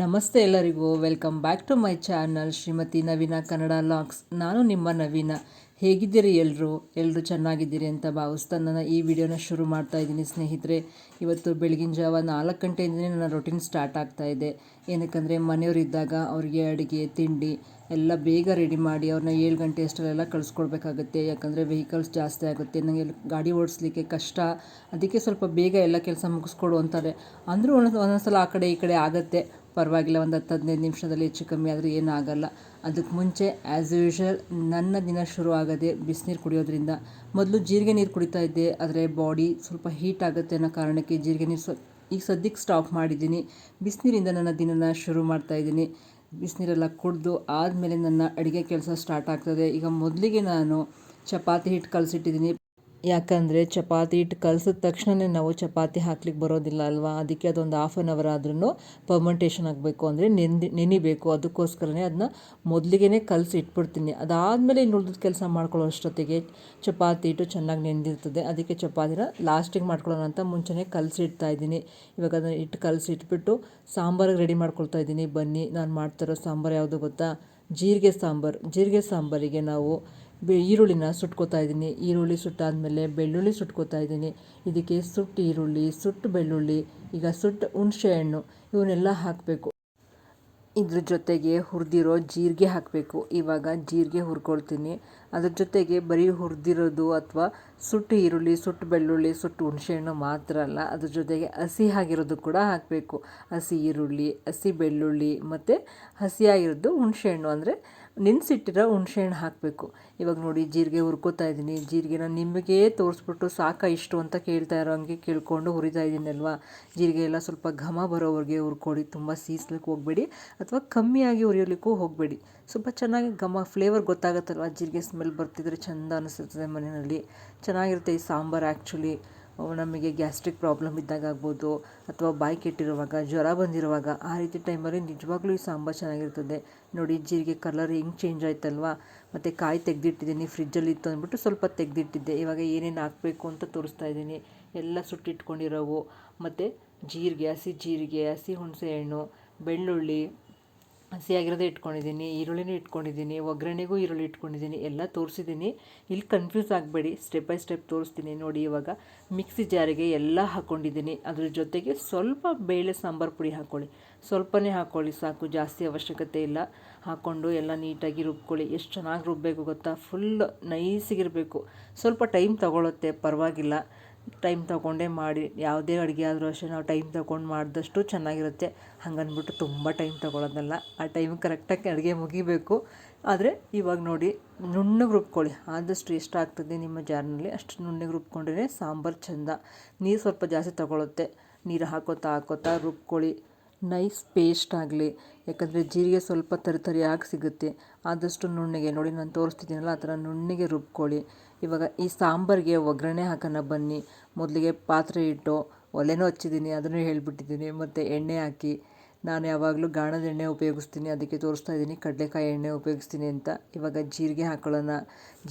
ನಮಸ್ತೆ ಎಲ್ಲರಿಗೂ. Welcome back to my channel Shrimati Naveena Kannada logs. ನಾನು ನಿಮ್ಮ ನವೀನ. ಹೇಗಿದ್ದೀರಿ ಎಲ್ಲರೂ ಎಲ್ಲರೂ ಚೆನ್ನಾಗಿದ್ದೀರಿ ಅಂತ ಭಾವಿಸ್ತಾ ನಾನು ಈ ವಿಡಿಯೋನ ಶುರು ಮಾಡ್ತಾ ಇದ್ದೀನಿ. ಸ್ನೇಹಿತರೆ, ಇವತ್ತು ಬೆಳಗಿನ ಜಾವ ನಾಲ್ಕು ಗಂಟೆಯಿಂದಲೇ ನನ್ನ ರೊಟೀನ್ ಸ್ಟಾರ್ಟ್ ಆಗ್ತಾ ಇದೆ. ಏನಕ್ಕಂದರೆ ಮನೆಯವರಿದ್ದಾಗ ಅವರಿಗೆ ಅಡುಗೆ, ತಿಂಡಿ ಎಲ್ಲ ಬೇಗ ರೆಡಿ ಮಾಡಿ ಅವ್ರನ್ನ ಏಳು ಗಂಟೆ ಅಷ್ಟರಲ್ಲೆಲ್ಲ ಕಳಿಸ್ಕೊಡ್ಬೇಕಾಗುತ್ತೆ. ಯಾಕಂದರೆ ವೆಹಿಕಲ್ಸ್ ಜಾಸ್ತಿ ಆಗುತ್ತೆ. ನನಗೆ ಗಾಡಿ ಓಡಿಸ್ಲಿಕ್ಕೆ ಕಷ್ಟ. ಅದಕ್ಕೆ ಸ್ವಲ್ಪ ಬೇಗ ಎಲ್ಲ ಕೆಲಸ ಮುಗಿಸ್ಕೊಡು ಅಂತಾರೆ. ಅಂದರೂ ಒಂದೊಂದು ಒಂದೊಂದು ಸಲ ಆ ಕಡೆ ಈ ಕಡೆ ಆಗುತ್ತೆ. ಪರವಾಗಿಲ್ಲ, ಒಂದು ಹತ್ತು ಹದಿನೈದು ನಿಮಿಷದಲ್ಲಿ ಹೆಚ್ಚು ಕಮ್ಮಿ ಆದರೆ ಏನೂ ಆಗಲ್ಲ. ಅದಕ್ಕೆ ಮುಂಚೆ ಆ್ಯಸ್ ಯೂಶ್ವಲ್ ನನ್ನ ದಿನ ಶುರು ಆಗೋದೇ ಬಿಸಿನೀರು ಕುಡಿಯೋದ್ರಿಂದ ಮೊದಲು ಜೀರಿಗೆ ನೀರು ಕುಡಿತಾ ಇದ್ದೆ, ಆದರೆ ಬಾಡಿ ಸ್ವಲ್ಪ ಹೀಟ್ ಆಗುತ್ತೆ ಅನ್ನೋ ಕಾರಣಕ್ಕೆ ಜೀರಿಗೆ ನೀರು ಸ್ವ ಈಗ ಸದ್ಯಕ್ಕೆ ಸ್ಟಾಪ್ ಮಾಡಿದ್ದೀನಿ. ಬಿಸಿನೀರಿಂದ ನನ್ನ ದಿನನ ಶುರು ಮಾಡ್ತಾಯಿದ್ದೀನಿ ಬಿಸಿನೀರೆಲ್ಲ ಕುಡಿದು ಆದಮೇಲೆ ನನ್ನ ಅಡುಗೆ ಕೆಲಸ ಸ್ಟಾರ್ಟ್ ಆಗ್ತದೆ. ಈಗ ಮೊದಲಿಗೆ ನಾನು ಚಪಾತಿ ಹಿಟ್ಟು ಕಲಸಿಟ್ಟಿದ್ದೀನಿ ಯಾಕಂದರೆ ಚಪಾತಿ ಹಿಟ್ಟು ಕಲಸಿದ ತಕ್ಷಣವೇ ನಾವು ಚಪಾತಿ ಹಾಕ್ಲಿಕ್ಕೆ ಬರೋದಿಲ್ಲ ಅಲ್ವಾ? ಅದಕ್ಕೆ ಅದೊಂದು ಹಾಫ್ ಆನ್ ಅವರ್ ಆದ್ರೂ ಪರ್ಮೆಂಟೇಷನ್ ಆಗಬೇಕು ಅಂದರೆ ನೆಂದು, ನೆನಿಬೇಕು. ಅದಕ್ಕೋಸ್ಕರನೇ ಅದನ್ನ ಮೊದಲಿಗೆ ಕಲಸಿ ಇಟ್ಬಿಡ್ತೀನಿ. ಅದಾದಮೇಲೆ ಇನ್ನು ಉಳಿದ ಕೆಲಸ ಮಾಡ್ಕೊಳ್ಳೋ ಅಷ್ಟೊತ್ತಿಗೆ ಚಪಾತಿ ಹಿಟ್ಟು ಚೆನ್ನಾಗಿ ನೆಂದಿರ್ತದೆ. ಅದಕ್ಕೆ ಚಪಾತಿನ ಲಾಸ್ಟಿಗೆ ಮಾಡ್ಕೊಳ್ಳೋಣ ಅಂತ ಮುಂಚೆನೇ ಕಲಸಿ ಇಡ್ತಾ ಇದ್ದೀನಿ. ಇವಾಗ ಅದನ್ನು ಹಿಟ್ಟು ಕಲಸಿ ಇಟ್ಬಿಟ್ಟು ಸಾಂಬಾರಿಗೆ ರೆಡಿ ಮಾಡ್ಕೊಳ್ತಾ ಇದ್ದೀನಿ. ಬನ್ನಿ, ನಾನು ಮಾಡ್ತಿರೋ ಸಾಂಬಾರು ಯಾವುದು ಗೊತ್ತಾ? ಜೀರಿಗೆ ಸಾಂಬಾರು. ಜೀರಿಗೆ ಸಾಂಬಾರಿಗೆ ನಾವು ಬೆ ಈರುಳ್ಳಿನ ಸುಟ್ಕೋತಾ ಇದ್ದೀನಿ. ಈರುಳ್ಳಿ ಸುಟ್ಟಾದಮೇಲೆ ಬೆಳ್ಳುಳ್ಳಿ ಸುಟ್ಕೋತಾ ಇದ್ದೀನಿ. ಇದಕ್ಕೆ ಸುಟ್ಟು ಈರುಳ್ಳಿ, ಸುಟ್ಟು ಬೆಳ್ಳುಳ್ಳಿ, ಈಗ ಸುಟ್ಟು ಹುಣಸೆ ಹಣ್ಣು, ಇವನ್ನೆಲ್ಲ ಹಾಕಬೇಕು. ಇದ್ರ ಜೊತೆಗೆ ಹುರಿದಿರೋ ಜೀರಿಗೆ ಹಾಕಬೇಕು. ಇವಾಗ ಜೀರಿಗೆ ಹುರ್ಕೊಳ್ತೀನಿ. ಅದ್ರ ಜೊತೆಗೆ ಬರೀ ಹುರಿದಿರೋದು ಅಥವಾ ಸುಟ್ಟು ಈರುಳ್ಳಿ, ಸುಟ್ಟು ಬೆಳ್ಳುಳ್ಳಿ, ಸುಟ್ಟು ಹುಣಸೆಹಣ್ಣು ಮಾತ್ರ ಅಲ್ಲ, ಅದ್ರ ಜೊತೆಗೆ ಹಸಿ ಆಗಿರೋದು ಕೂಡ ಹಾಕಬೇಕು. ಹಸಿ ಈರುಳ್ಳಿ, ಹಸಿ ಬೆಳ್ಳುಳ್ಳಿ ಮತ್ತು ಹಸಿಯಾಗಿರೋದು ಹುಣಸೆಹಣ್ಣು ಅಂದರೆ ನೆನೆಸಿಟ್ಟಿರೋ ಹುಣಸೆಹಣ್ಣು ಹಾಕಬೇಕು. ಇವಾಗ ನೋಡಿ, ಜೀರಿಗೆ ಹುರ್ಕೋತಾ ಇದ್ದೀನಿ. ಜೀರಿಗೆನ ನಿಮಗೆ ತೋರಿಸ್ಬಿಟ್ಟು ಸಾಕ ಇಷ್ಟು ಅಂತ ಕೇಳ್ತಾ ಇರೋ ಹಂಗೆ ಕೇಳಿಕೊಂಡು ಹುರಿತಾ ಇದ್ದೀನಲ್ವಾ ಜೀರಿಗೆ ಎಲ್ಲ ಸ್ವಲ್ಪ ಘಮ ಬರೋವರೆಗೆ ಹುರ್ಕೊಡಿ. ತುಂಬ ಸೀಸ್ಲಿಕ್ಕೆ ಹೋಗಬೇಡಿ. ಅಥವಾ ಕಮ್ಮಿಯಾಗಿ ಹುರಿಯೋಲಿಕ್ಕೂ ಹೋಗಬೇಡಿ. ಸ್ವಲ್ಪ ಚೆನ್ನಾಗಿ ಘಮ, ಫ್ಲೇವರ್ ಗೊತ್ತಾಗುತ್ತಲ್ವ? ಜೀರಿಗೆ ಸ್ಮೆಲ್ ಬರ್ತಿದ್ರೆ ಚೆಂದ ಅನಿಸುತ್ತದೆ ಮನೆಯಲ್ಲಿ. ಚೆನ್ನಾಗಿರುತ್ತೆ ಈ ಸಾಂಬಾರು ಆ್ಯಕ್ಚುಲಿ. ನಮಗೆ ಗ್ಯಾಸ್ಟ್ರಿಕ್ ಪ್ರಾಬ್ಲಮ್ ಇದ್ದಾಗ ಆಗ್ಬೋದು ಅಥವಾ ಬಾಯಿ ಕೆಟ್ಟಿರುವಾಗ, ಜ್ವರ ಬಂದಿರುವಾಗ ಆ ರೀತಿ ಟೈಮಲ್ಲಿ ನಿಜವಾಗ್ಲೂ ಈ ಸಾಂಬಾರು ಚೆನ್ನಾಗಿರ್ತದೆ. ನೋಡಿ, ಜೀರಿಗೆ ಕಲರ್ ಹೆಂಗೆ ಚೇಂಜ್ ಆಯ್ತಲ್ವಾ? ಮತ್ತು ಕಾಯಿ ತೆಗೆದಿಟ್ಟಿದ್ದೀನಿ ಫ್ರಿಜ್ಜಲ್ಲಿ ಇತ್ತು ಅಂದ್ಬಿಟ್ಟು ಸ್ವಲ್ಪ ತೆಗೆದಿಟ್ಟಿದ್ದೆ. ಇವಾಗ ಏನೇನು ಹಾಕಬೇಕು ಅಂತ ತೋರಿಸ್ತಾ ಇದ್ದೀನಿ. ಎಲ್ಲ ಸುಟ್ಟಿಟ್ಕೊಂಡಿರೋವು. ಮತ್ತು ಜೀರಿಗೆ, ಹಸಿ ಜೀರಿಗೆ, ಹಸಿ ಹುಣಸೆಹಣ್ಣು, ಬೆಳ್ಳುಳ್ಳಿ ಹಸಿಯಾಗಿರೋದೇ ಇಟ್ಕೊಂಡಿದ್ದೀನಿ, ಈರುಳ್ಳಿನೂ ಇಟ್ಕೊಂಡಿದ್ದೀನಿ, ಒಗ್ಗರಣೆಗೂ ಈರುಳ್ಳಿ ಇಟ್ಕೊಂಡಿದ್ದೀನಿ, ಎಲ್ಲ ತೋರಿಸಿದ್ದೀನಿ. ಇಲ್ಲಿ ಕನ್ಫ್ಯೂಸ್ ಆಗಬೇಡಿ ಸ್ಟೆಪ್ ಬೈ ಸ್ಟೆಪ್ ತೋರಿಸ್ತೀನಿ ನೋಡಿ ಇವಾಗ. ಮಿಕ್ಸಿ ಜಾರಿಗೆ ಎಲ್ಲ ಹಾಕ್ಕೊಂಡಿದ್ದೀನಿ. ಅದ್ರ ಜೊತೆಗೆ ಸ್ವಲ್ಪ ಬೇಳೆ ಸಾಂಬಾರು ಪುಡಿ ಹಾಕ್ಕೊಳ್ಳಿ ಸ್ವಲ್ಪನೇ ಹಾಕ್ಕೊಳ್ಳಿ ಸಾಕು, ಜಾಸ್ತಿ ಅವಶ್ಯಕತೆ ಇಲ್ಲ. ಹಾಕ್ಕೊಂಡು ಎಲ್ಲ ನೀಟಾಗಿ ರುಬ್ಕೊಳ್ಳಿ. ಎಷ್ಟು ಚೆನ್ನಾಗಿ ರುಬ್ಬಬೇಕು ಗೊತ್ತಾ? ಫುಲ್ ನೈಸಿಗಿರಬೇಕು ಸ್ವಲ್ಪ ಟೈಮ್ ತಗೊಳ್ಳುತ್ತೆ ಪರವಾಗಿಲ್ಲ. ಟೈಮ್ ತೊಗೊಂಡೇ ಮಾಡಿ, ಯಾವುದೇ ಅಡುಗೆ ಆದರೂ ಅಷ್ಟೇ ನಾವು ಟೈಮ್ ತಗೊಂಡು ಮಾಡಿದಷ್ಟು ಚೆನ್ನಾಗಿರುತ್ತೆ. ಹಂಗನ್ಬಿಟ್ಟು ತುಂಬ ಟೈಮ್ ತೊಗೊಳೋದಲ್ಲ. ಆ ಟೈಮ್ ಕರೆಕ್ಟಾಗಿ ಅಡುಗೆ ಮುಗಿಬೇಕು. ಆದರೆ ಇವಾಗ ನೋಡಿ ನುಣ್ಣಗೆ ರುಬ್ಕೊಳ್ಳಿ ಆದಷ್ಟು ಎಷ್ಟು ಆಗ್ತದೆ ನಿಮ್ಮ ಜಾರ್ನಲ್ಲಿ. ಅಷ್ಟು ನುಣ್ಣಗೆ ರುಬ್ಕೊಂಡ್ರೆ ಸಾಂಬಾರು ಚೆಂದ. ನೀರು ಸ್ವಲ್ಪ ಜಾಸ್ತಿ ತಗೊಳುತ್ತೆ. ನೀರು ಹಾಕೋತಾ ಹಾಕೋತಾ ರುಬ್ಕೊಳ್ಳಿ ನೈಸ್ ಪೇಸ್ಟ್ ಆಗಲಿ, ಯಾಕಂದರೆ ಜೀರಿಗೆ ಸ್ವಲ್ಪ ತರಿ ತರಿಯಾಗಿ ಸಿಗುತ್ತೆ. ಆದಷ್ಟು ನುಣ್ಣಗೆ ನೋಡಿ, ನಾನು ತೋರಿಸ್ತಿದ್ದೀನಲ್ಲ ಆ ಥರ ನುಣ್ಣಗೆ ರುಬ್ಕೊಳ್ಳಿ ಇವಾಗ ಈ ಸಾಂಬಾರಿಗೆ ಒಗ್ಗರಣೆ ಹಾಕೋಣ ಬನ್ನಿ. ಮೊದಲಿಗೆ ಪಾತ್ರೆ ಇಟ್ಟು ಒಲೆನೂ ಹಚ್ಚಿದ್ದೀನಿ, ಅದನ್ನು ಹೇಳಿಬಿಟ್ಟಿದ್ದೀನಿ. ಮತ್ತು ಎಣ್ಣೆ ಹಾಕಿ, ನಾನು ಯಾವಾಗಲೂ ಗಾಣದ ಎಣ್ಣೆ ಉಪಯೋಗಿಸ್ತೀನಿ, ಅದಕ್ಕೆ ತೋರಿಸ್ತಾ ಇದ್ದೀನಿ, ಕಡಲೆಕಾಯಿ ಎಣ್ಣೆ ಉಪಯೋಗಿಸ್ತೀನಿ ಅಂತ. ಇವಾಗ ಜೀರಿಗೆ ಹಾಕೊಳ್ಳೋಣ.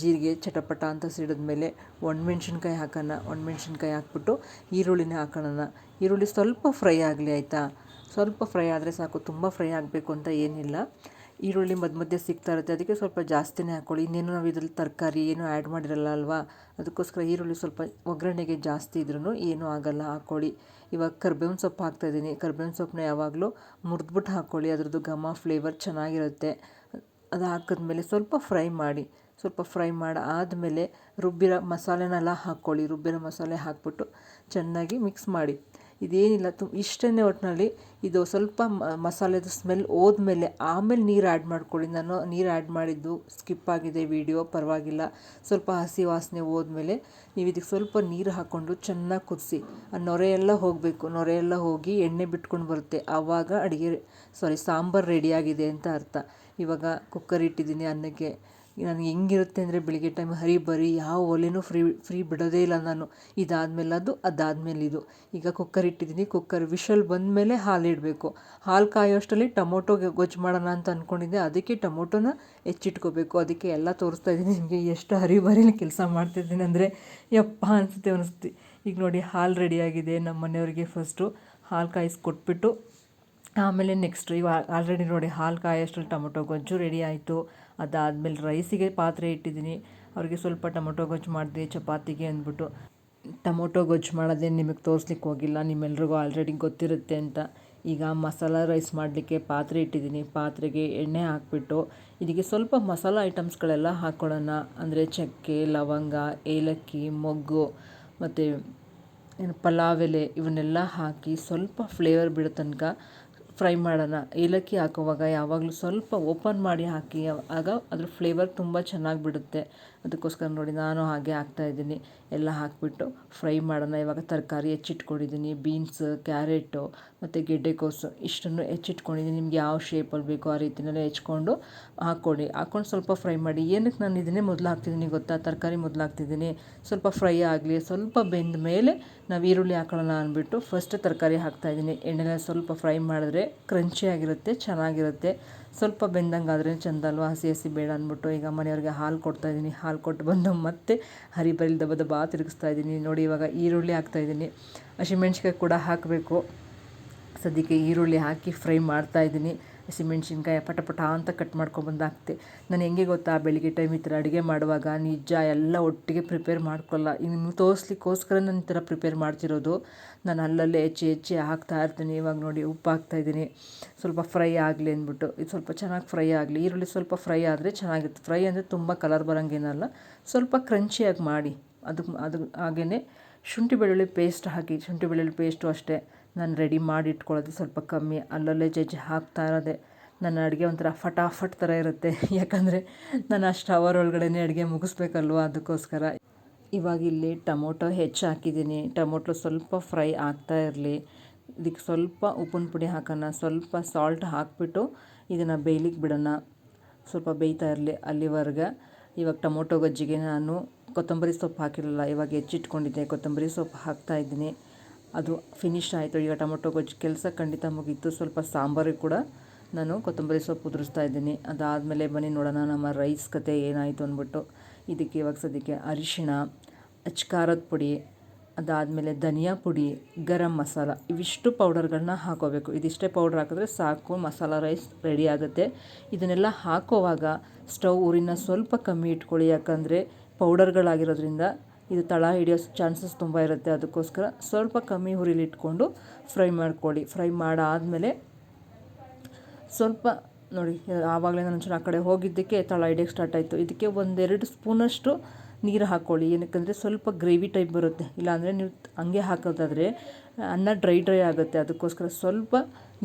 ಜೀರಿಗೆ ಚಟಪಟ ಅಂತ ಸಿಡಿದ್ಮೇಲೆ ಒಣಮೆಣ್ಸಿನ್ಕಾಯಿ ಹಾಕೋಣ. ಒಣಮೆಣ್ಸಿನ್ಕಾಯಿ ಹಾಕ್ಬಿಟ್ಟು ಈರುಳ್ಳಿನ ಹಾಕೊಳ್ಳೋಣ ಈರುಳ್ಳಿ ಸ್ವಲ್ಪ ಫ್ರೈ ಆಗಲಿ ಆಯಿತಾ? ಸ್ವಲ್ಪ ಫ್ರೈ ಆದರೆ ಸಾಕು, ತುಂಬ ಫ್ರೈ ಆಗಬೇಕು ಅಂತ ಏನಿಲ್ಲ. ಈರುಳ್ಳಿ ಮಧ್ಯ ಮಧ್ಯೆ ಸಿಗ್ತಾ ಇರುತ್ತೆ. ಅದಕ್ಕೆ ಸ್ವಲ್ಪ ಜಾಸ್ತಿನೇ ಹಾಕ್ಕೊಳ್ಳಿ ಇನ್ನೇನು ನಾವು ಇದರಲ್ಲಿ ತರಕಾರಿ ಏನು ಆ್ಯಡ್ ಮಾಡಿರಲ್ಲ ಅಲ್ವಾ? ಅದಕ್ಕೋಸ್ಕರ ಈರುಳ್ಳಿ ಸ್ವಲ್ಪ ಒಗ್ಗರಣೆಗೆ ಜಾಸ್ತಿ ಇದ್ರೂ ಏನೂ ಆಗಲ್ಲ ಹಾಕ್ಕೊಳ್ಳಿ ಇವಾಗ ಕರ್ಬೇವಿನ ಸೊಪ್ಪು ಹಾಕ್ತಾಯಿದ್ದೀನಿ ಕರ್ಬೇವಿನ ಸೊಪ್ಪನ್ನ ಯಾವಾಗಲೂ ಮುರಿದ್ಬಿಟ್ಟು ಹಾಕ್ಕೊಳ್ಳಿ ಅದರದ್ದು ಘಮ ಫ್ಲೇವರ್ ಚೆನ್ನಾಗಿರುತ್ತೆ. ಅದು ಹಾಕಿದ್ಮೇಲೆ ಸ್ವಲ್ಪ ಫ್ರೈ ಮಾಡಿ. ಸ್ವಲ್ಪ ಫ್ರೈ ಮಾಡಿ ಆದಮೇಲೆ ರುಬ್ಬಿರೋ ಮಸಾಲೆನೆಲ್ಲ ಹಾಕ್ಕೊಳ್ಳಿ ರುಬ್ಬಿರೋ ಮಸಾಲೆ ಹಾಕ್ಬಿಟ್ಟು ಚೆನ್ನಾಗಿ ಮಿಕ್ಸ್ ಮಾಡಿ. ಇದೇನಿಲ್ಲ ತು ಇಷ್ಟನ್ನೇ ಒಟ್ಟಿನಲ್ಲಿ ಇದು ಸ್ವಲ್ಪ ಮಸಾಲೆದು ಸ್ಮೆಲ್ ಹೋದ್ಮೇಲೆ ಆಮೇಲೆ ನೀರು ಆ್ಯಡ್ ಮಾಡ್ಕೊಳ್ಳಿ. ನಾನು ನೀರು ಆ್ಯಡ್ ಮಾಡಿದ್ದು ಸ್ಕಿಪ್ ಆಗಿದೆ ವೀಡಿಯೋ, ಪರವಾಗಿಲ್ಲ. ಸ್ವಲ್ಪ ಹಸಿ ವಾಸನೆ ಹೋದ್ಮೇಲೆ ನೀವು ಇದಕ್ಕೆ ಸ್ವಲ್ಪ ನೀರು ಹಾಕ್ಕೊಂಡು ಚೆನ್ನಾಗಿ ಕುದಿಸಿ. ಆ ನೊರೆ ಎಲ್ಲ ಹೋಗಬೇಕು. ನೊರೆ ಎಲ್ಲ ಹೋಗಿ ಎಣ್ಣೆ ಬಿಟ್ಕೊಂಡು ಬರುತ್ತೆ. ಆವಾಗ ಅಡುಗೆ ಸಾರಿ ಸಾಂಬಾರು ರೆಡಿಯಾಗಿದೆ ಅಂತ ಅರ್ಥ. ಇವಾಗ ಕುಕ್ಕರ್ ಇಟ್ಟಿದ್ದೀನಿ ಅನ್ನಕ್ಕೆ. ನನಗೆ ಹೆಂಗಿರುತ್ತೆ ಅಂದರೆ ಬೆಳಿಗ್ಗೆ ಟೈಮ್ ಹರಿ ಬರಿ ಯಾವ ಒಲೆನೂ ಫ್ರೀ ಫ್ರೀ ಬಿಡೋದೇ ಇಲ್ಲ ನಾನು. ಇದಾದಮೇಲೆ ಅದು, ಅದಾದಮೇಲೆ ಇದು. ಈಗ ಕುಕ್ಕರ್ ಇಟ್ಟಿದ್ದೀನಿ. ಕುಕ್ಕರ್ ವಿಷಲ್ ಬಂದಮೇಲೆ ಹಾಲು ಇಡಬೇಕು. ಹಾಲು ಕಾಯೋಷ್ಟರಲ್ಲಿ ಟೊಮೊಟೊಗೆ ಗೊಜ್ಜು ಮಾಡೋಣ ಅಂತ ಅಂದ್ಕೊಂಡಿದ್ದೆ ಅದಕ್ಕೆ ಟೊಮೊಟೊನ ಹೆಚ್ಚಿಟ್ಕೋಬೇಕು. ಅದಕ್ಕೆ ಎಲ್ಲ ತೋರಿಸ್ತಾ ಇದ್ದೀನಿ. ನಿಮಗೆ ಎಷ್ಟು ಹರಿಬರಿಲಿ ಕೆಲಸ ಮಾಡ್ತಿದ್ದೀನಿ ಅಂದರೆ ಯಪ್ಪ ಅನಿಸುತ್ತೆ ಅನಿಸುತ್ತೆ. ಈಗ ನೋಡಿ, ಹಾಲು ರೆಡಿಯಾಗಿದೆ ನಮ್ಮ ಮನೆಯವರಿಗೆ ಫಸ್ಟು ಹಾಲು ಕಾಯಿಸ್ಕೊಟ್ಬಿಟ್ಟು ಆಮೇಲೆ ನೆಕ್ಸ್ಟ್ ಇವಾಗ ಆಲ್ರೆಡಿ ನೋಡಿ, ಹಾಲು ಕಾಯೋಷ್ಟ್ರಲ್ಲಿ ಟೊಮೊಟೊ, ಗೊಜ್ಜು ರೆಡಿ ಆಯಿತು. ಅದಾದಮೇಲೆ ರೈಸಿಗೆ ಪಾತ್ರೆ ಇಟ್ಟಿದ್ದೀನಿ. ಅವ್ರಿಗೆ ಸ್ವಲ್ಪ ಟೊಮೊಟೊ ಗೊಜ್ಜು ಮಾಡಿದೆ, ಚಪಾತಿಗೆ ಅಂದ್ಬಿಟ್ಟು. ಟೊಮೊಟೊ ಗೊಜ್ಜು ಮಾಡೋದೇ ನಿಮಗೆ ತೋರಿಸ್ಲಿಕ್ಕೆ ಹೋಗಿಲ್ಲ, ನಿಮ್ಮೆಲ್ರಿಗೂ ಆಲ್ರೆಡಿ ಗೊತ್ತಿರುತ್ತೆ ಅಂತ. ಈಗ ಮಸಾಲ ರೈಸ್ ಮಾಡಲಿಕ್ಕೆ ಪಾತ್ರೆ ಇಟ್ಟಿದ್ದೀನಿ. ಪಾತ್ರೆಗೆ ಎಣ್ಣೆ ಹಾಕ್ಬಿಟ್ಟು ಇದಕ್ಕೆ ಸ್ವಲ್ಪ ಮಸಾಲ ಐಟಮ್ಸ್ಗಳೆಲ್ಲ ಹಾಕ್ಕೊಳ್ಳೋಣ ಅಂದರೆ ಚಕ್ಕೆ, ಲವಂಗ, ಏಲಕ್ಕಿ, ಮೊಗ್ಗು, ಮತ್ತು ಏನು ಪಲಾವ್ ಎಲೆ, ಇವನ್ನೆಲ್ಲ ಹಾಕಿ ಸ್ವಲ್ಪ ಫ್ಲೇವರ್ ಬಿಡೋ ತನಕ ಫ್ರೈ ಮಾಡೋಣ. ಏಲಕ್ಕಿ ಹಾಕುವಾಗ ಯಾವಾಗಲೂ ಸ್ವಲ್ಪ ಓಪನ್ ಮಾಡಿ ಹಾಕಿ, ಆಗ ಅದ್ರ ಫ್ಲೇವರ್ ತುಂಬ ಚೆನ್ನಾಗಿ ಬಿಡುತ್ತೆ. ಅದಕ್ಕೋಸ್ಕರ ನೋಡಿ ನಾನು ಹಾಗೆ ಹಾಕ್ತಾ ಇದ್ದೀನಿ. ಎಲ್ಲ ಹಾಕಿಬಿಟ್ಟು ಫ್ರೈ ಮಾಡೋಣ. ಇವಾಗ ತರಕಾರಿ ಹೆಚ್ಚಿಟ್ಕೊಂಡಿದ್ದೀನಿ, ಬೀನ್ಸ್, ಕ್ಯಾರೆಟು ಮತ್ತು ಗೆಡ್ಡೆಕೋಸು ಇಷ್ಟನ್ನು ಹೆಚ್ಚಿಟ್ಕೊಂಡಿದ್ದೀನಿ. ನಿಮ್ಗೆ ಯಾವ ಶೇಪಲ್ಲಿ ಬೇಕೋ ಆ ರೀತಿಯಲ್ಲೇ ಹೆಚ್ಕೊಂಡು ಹಾಕ್ಕೊಳ್ಳಿ. ಹಾಕ್ಕೊಂಡು ಸ್ವಲ್ಪ ಫ್ರೈ ಮಾಡಿ. ಏನಕ್ಕೆ ನಾನು ಇದನ್ನೇ ಮೊದಲು ಹಾಕ್ತಿದ್ದೀನಿ ಗೊತ್ತಾ? ತರಕಾರಿ ಮೊದಲು ಹಾಕ್ತಿದ್ದೀನಿ. ಸ್ವಲ್ಪ ಫ್ರೈ ಆಗಲಿ, ಸ್ವಲ್ಪ ಬೆಂದ ಮೇಲೆ ನಾವು ಈರುಳ್ಳಿ ಹಾಕೋಣ ಅಂದ್ಬಿಟ್ಟು ಫಸ್ಟ್ ತರಕಾರಿ ಹಾಕ್ತಾಯಿದ್ದೀನಿ ಎಣ್ಣೆನ ಸ್ವಲ್ಪ ಫ್ರೈ ಮಾಡಿದ್ರೆ ಕ್ರಂಚಿಯಾಗಿರುತ್ತೆ ಚೆನ್ನಾಗಿರುತ್ತೆ. ಸ್ವಲ್ಪ ಬೆಂದಂಗಾದ್ರೆ ಚೆಂದ ಅಲ್ವಾ? ಹಸಿ ಹಸಿ ಬೇಡ ಅಂದ್ಬಿಟ್ಟು ಈಗ ಮನೆಯವ್ರಿಗೆ ಹಾಲು ಕೊಡ್ತಾಯಿದ್ದೀನಿ ಹಾಲು ಕೊಟ್ಟು ಬಂದು ಮತ್ತೆ ಹರಿಬರಿಲ್ ದಬ್ಬ ದಬ್ಬ ತಿರುಗಿಸ್ತಾ ಇದ್ದೀನಿ. ನೋಡಿ ಇವಾಗ ಈರುಳ್ಳಿ ಹಾಕ್ತಾಯಿದ್ದೀನಿ ಹಸಿಮೆಣ್ಸಿಕಾಯಿ ಕೂಡ ಹಾಕಬೇಕು. ಸದ್ಯಕ್ಕೆ ಈರುಳ್ಳಿ ಹಾಕಿ ಫ್ರೈ ಮಾಡ್ತಾಯಿದ್ದೀನಿ ಹಸಿಮೆಣ್ಸಿನ್ಕಾಯಿ ಪಟ ಪಟ ಅಂತ ಕಟ್ ಮಾಡ್ಕೊಬಂದು ಹಾಕಿದೆ ನಾನು ಹೆಂಗೆ ಗೊತ್ತಾ, ಬೆಳಿಗ್ಗೆ ಟೈಮ್ ಈ ಥರ ಅಡುಗೆ ಮಾಡುವಾಗ ನಿಜ ಎಲ್ಲ ಒಟ್ಟಿಗೆ ಪ್ರಿಪೇರ್ ಮಾಡ್ಕೊಳ್ಳಲ್ಲ ಇನ್ನು ತೋರಿಸ್ಲಿಕ್ಕೋಸ್ಕರ ನಾನು ಈ ಥರ ಪ್ರಿಪೇರ್ ಮಾಡ್ತಿರೋದು. ನಾನು ಅಲ್ಲಲ್ಲೇ ಹೆಚ್ಚಿ ಹೆಚ್ಚಿ ಹಾಕ್ತಾ ಇರ್ತೀನಿ. ಇವಾಗ ನೋಡಿ ಉಪ್ಪು ಹಾಕ್ತಾಯಿದ್ದೀನಿ ಸ್ವಲ್ಪ ಫ್ರೈ ಆಗಲಿ ಅಂದ್ಬಿಟ್ಟು. ಇದು ಸ್ವಲ್ಪ ಚೆನ್ನಾಗಿ ಫ್ರೈ ಆಗಲಿ. ಈರುಳ್ಳಿ ಸ್ವಲ್ಪ ಫ್ರೈ ಆದರೆ ಚೆನ್ನಾಗಿರುತ್ತೆ ಫ್ರೈ ಅಂದರೆ ತುಂಬ ಕಲರ್ ಬರೋಂಗೇನಲ್ಲ ಸ್ವಲ್ಪ ಕ್ರಂಚಿಯಾಗಿ ಮಾಡಿ. ಅದಕ್ಕೆ ಅದು ಹಾಗೆಯೇ ಶುಂಠಿ ಬೆಳ್ಳುಳ್ಳಿ ಪೇಸ್ಟ್ ಹಾಕಿ. ಶುಂಠಿ ಬೆಳ್ಳುಳ್ಳಿ ಪೇಸ್ಟು ಅಷ್ಟೇ. ನಾನು ರೆಡಿ ಮಾಡಿ ಇಟ್ಕೊಳ್ಳೋದು ಸ್ವಲ್ಪ ಕಮ್ಮಿ. ಅಲ್ಲಲ್ಲೇ ಜಜ್ಜಿ ಹಾಕ್ತಾ ಇರೋದೆ. ನನ್ನ ಅಡುಗೆ ಒಂಥರ ಫಟಾಫಟ್ ಥರ ಇರುತ್ತೆ. ಯಾಕಂದರೆ ನಾನು ಅಷ್ಟು ಅವರ್ ಒಳಗಡೆನೇ ಅಡುಗೆ ಮುಗಿಸ್ಬೇಕಲ್ವ ಅದಕ್ಕೋಸ್ಕರ. ಇವಾಗ ಇಲ್ಲಿ ಟೊಮೊಟೊ ಹೆಚ್ಚು ಹಾಕಿದ್ದೀನಿ. ಟೊಮೊಟೊ ಸ್ವಲ್ಪ ಫ್ರೈ ಆಗ್ತಾ ಇರಲಿ. ಇದಕ್ಕೆ ಸ್ವಲ್ಪ ಉಪ್ಪಿನ ಪುಡಿ ಹಾಕೋಣ. ಸ್ವಲ್ಪ ಸಾಲ್ಟ್ ಹಾಕಿಬಿಟ್ಟು ಇದನ್ನು ಬೇಯ್ಲಿಕ್ಕೆ ಬಿಡೋಣ. ಸ್ವಲ್ಪ ಬೇಯ್ತಾ ಇರಲಿ ಅಲ್ಲಿವರೆಗೆ. ಇವಾಗ ಟೊಮೊಟೊ ಗೊಜ್ಜಿಗೆ ನಾನು ಕೊತ್ತಂಬರಿ ಸೊಪ್ಪು ಹಾಕಿರಲಿಲ್ಲ ಇವಾಗ ಹೆಚ್ಚಿಟ್ಕೊಂಡಿದ್ದೆ. ಕೊತ್ತಂಬರಿ ಸೊಪ್ಪು ಹಾಕ್ತಾಯಿದ್ದೀನಿ ಅದು ಫಿನಿಶ್ ಆಯಿತು. ಈಗ ಟೊಮೊಟೊ ಗೊಜ್ಜು ಕೆಲಸ ಖಂಡಿತ ಮುಗೀತು. ಸ್ವಲ್ಪ ಸಾಂಬಾರಿಗೆ ಕೂಡ ನಾನು ಕೊತ್ತಂಬರಿ ಸೊಪ್ಪು ಉದುರಿಸ್ತಾ ಇದ್ದೀನಿ. ಅದಾದಮೇಲೆ ಬನ್ನಿ ನೋಡೋಣ ನಮ್ಮ ರೈಸ್ ಕತೆ ಏನಾಯಿತು ಅಂದ್ಬಿಟ್ಟು. ಇದಕ್ಕೆ ಇವಾಗ ಸದ್ಯಕ್ಕೆ ಅರಿಶಿಣ ಅಚ್ಕಾರದ ಪುಡಿ, ಅದಾದಮೇಲೆ ಧನಿಯಾ ಪುಡಿ, ಗರಂ ಮಸಾಲ. ಇವಿಷ್ಟು ಪೌಡರ್ಗಳನ್ನ ಹಾಕೋಬೇಕು. ಇದಿಷ್ಟೇ ಪೌಡರ್ ಹಾಕಿದ್ರೆ ಸಾಕು, ಮಸಾಲ ರೈಸ್ ರೆಡಿ ಆಗುತ್ತೆ. ಇದನ್ನೆಲ್ಲ ಹಾಕೋವಾಗ ಸ್ಟವ್ ಊರಿನ ಸ್ವಲ್ಪ ಕಮ್ಮಿ ಇಟ್ಕೊಳ್ಳಿ. ಯಾಕಂದರೆ ಪೌಡರ್ಗಳಾಗಿರೋದ್ರಿಂದ ಇದು ತಳ ಹಿಡಿಯೋ ಚಾನ್ಸಸ್ ತುಂಬ ಇರುತ್ತೆ ಅದಕ್ಕೋಸ್ಕರ ಸ್ವಲ್ಪ ಕಮ್ಮಿ ಹುರಿಲಿ ಇಟ್ಕೊಂಡು ಫ್ರೈ ಮಾಡ್ಕೊಳ್ಳಿ. ಫ್ರೈ ಮಾಡಾದಮೇಲೆ ಸ್ವಲ್ಪ ನೋಡಿ, ಆವಾಗಲೇ ನಾನು ಆ ಕಡೆ ಹೋಗಿದ್ದಕ್ಕೆ ತಳ ಹಿಡಿಯೋಕ್ಕೆ ಸ್ಟಾರ್ಟ್ ಆಯಿತು. ಇದಕ್ಕೆ ಒಂದೆರಡು ಸ್ಪೂನಷ್ಟು ನೀರು ಹಾಕ್ಕೊಳ್ಳಿ ಏನಕ್ಕಂದರೆ ಸ್ವಲ್ಪ ಗ್ರೇವಿ ಟೈಪ್ ಬರುತ್ತೆ. ಇಲ್ಲಾಂದರೆ ನೀವು ಹಂಗೆ ಹಾಕೋದಾದರೆ ಅನ್ನ ಡ್ರೈ ಡ್ರೈ ಆಗುತ್ತೆ. ಅದಕ್ಕೋಸ್ಕರ ಸ್ವಲ್ಪ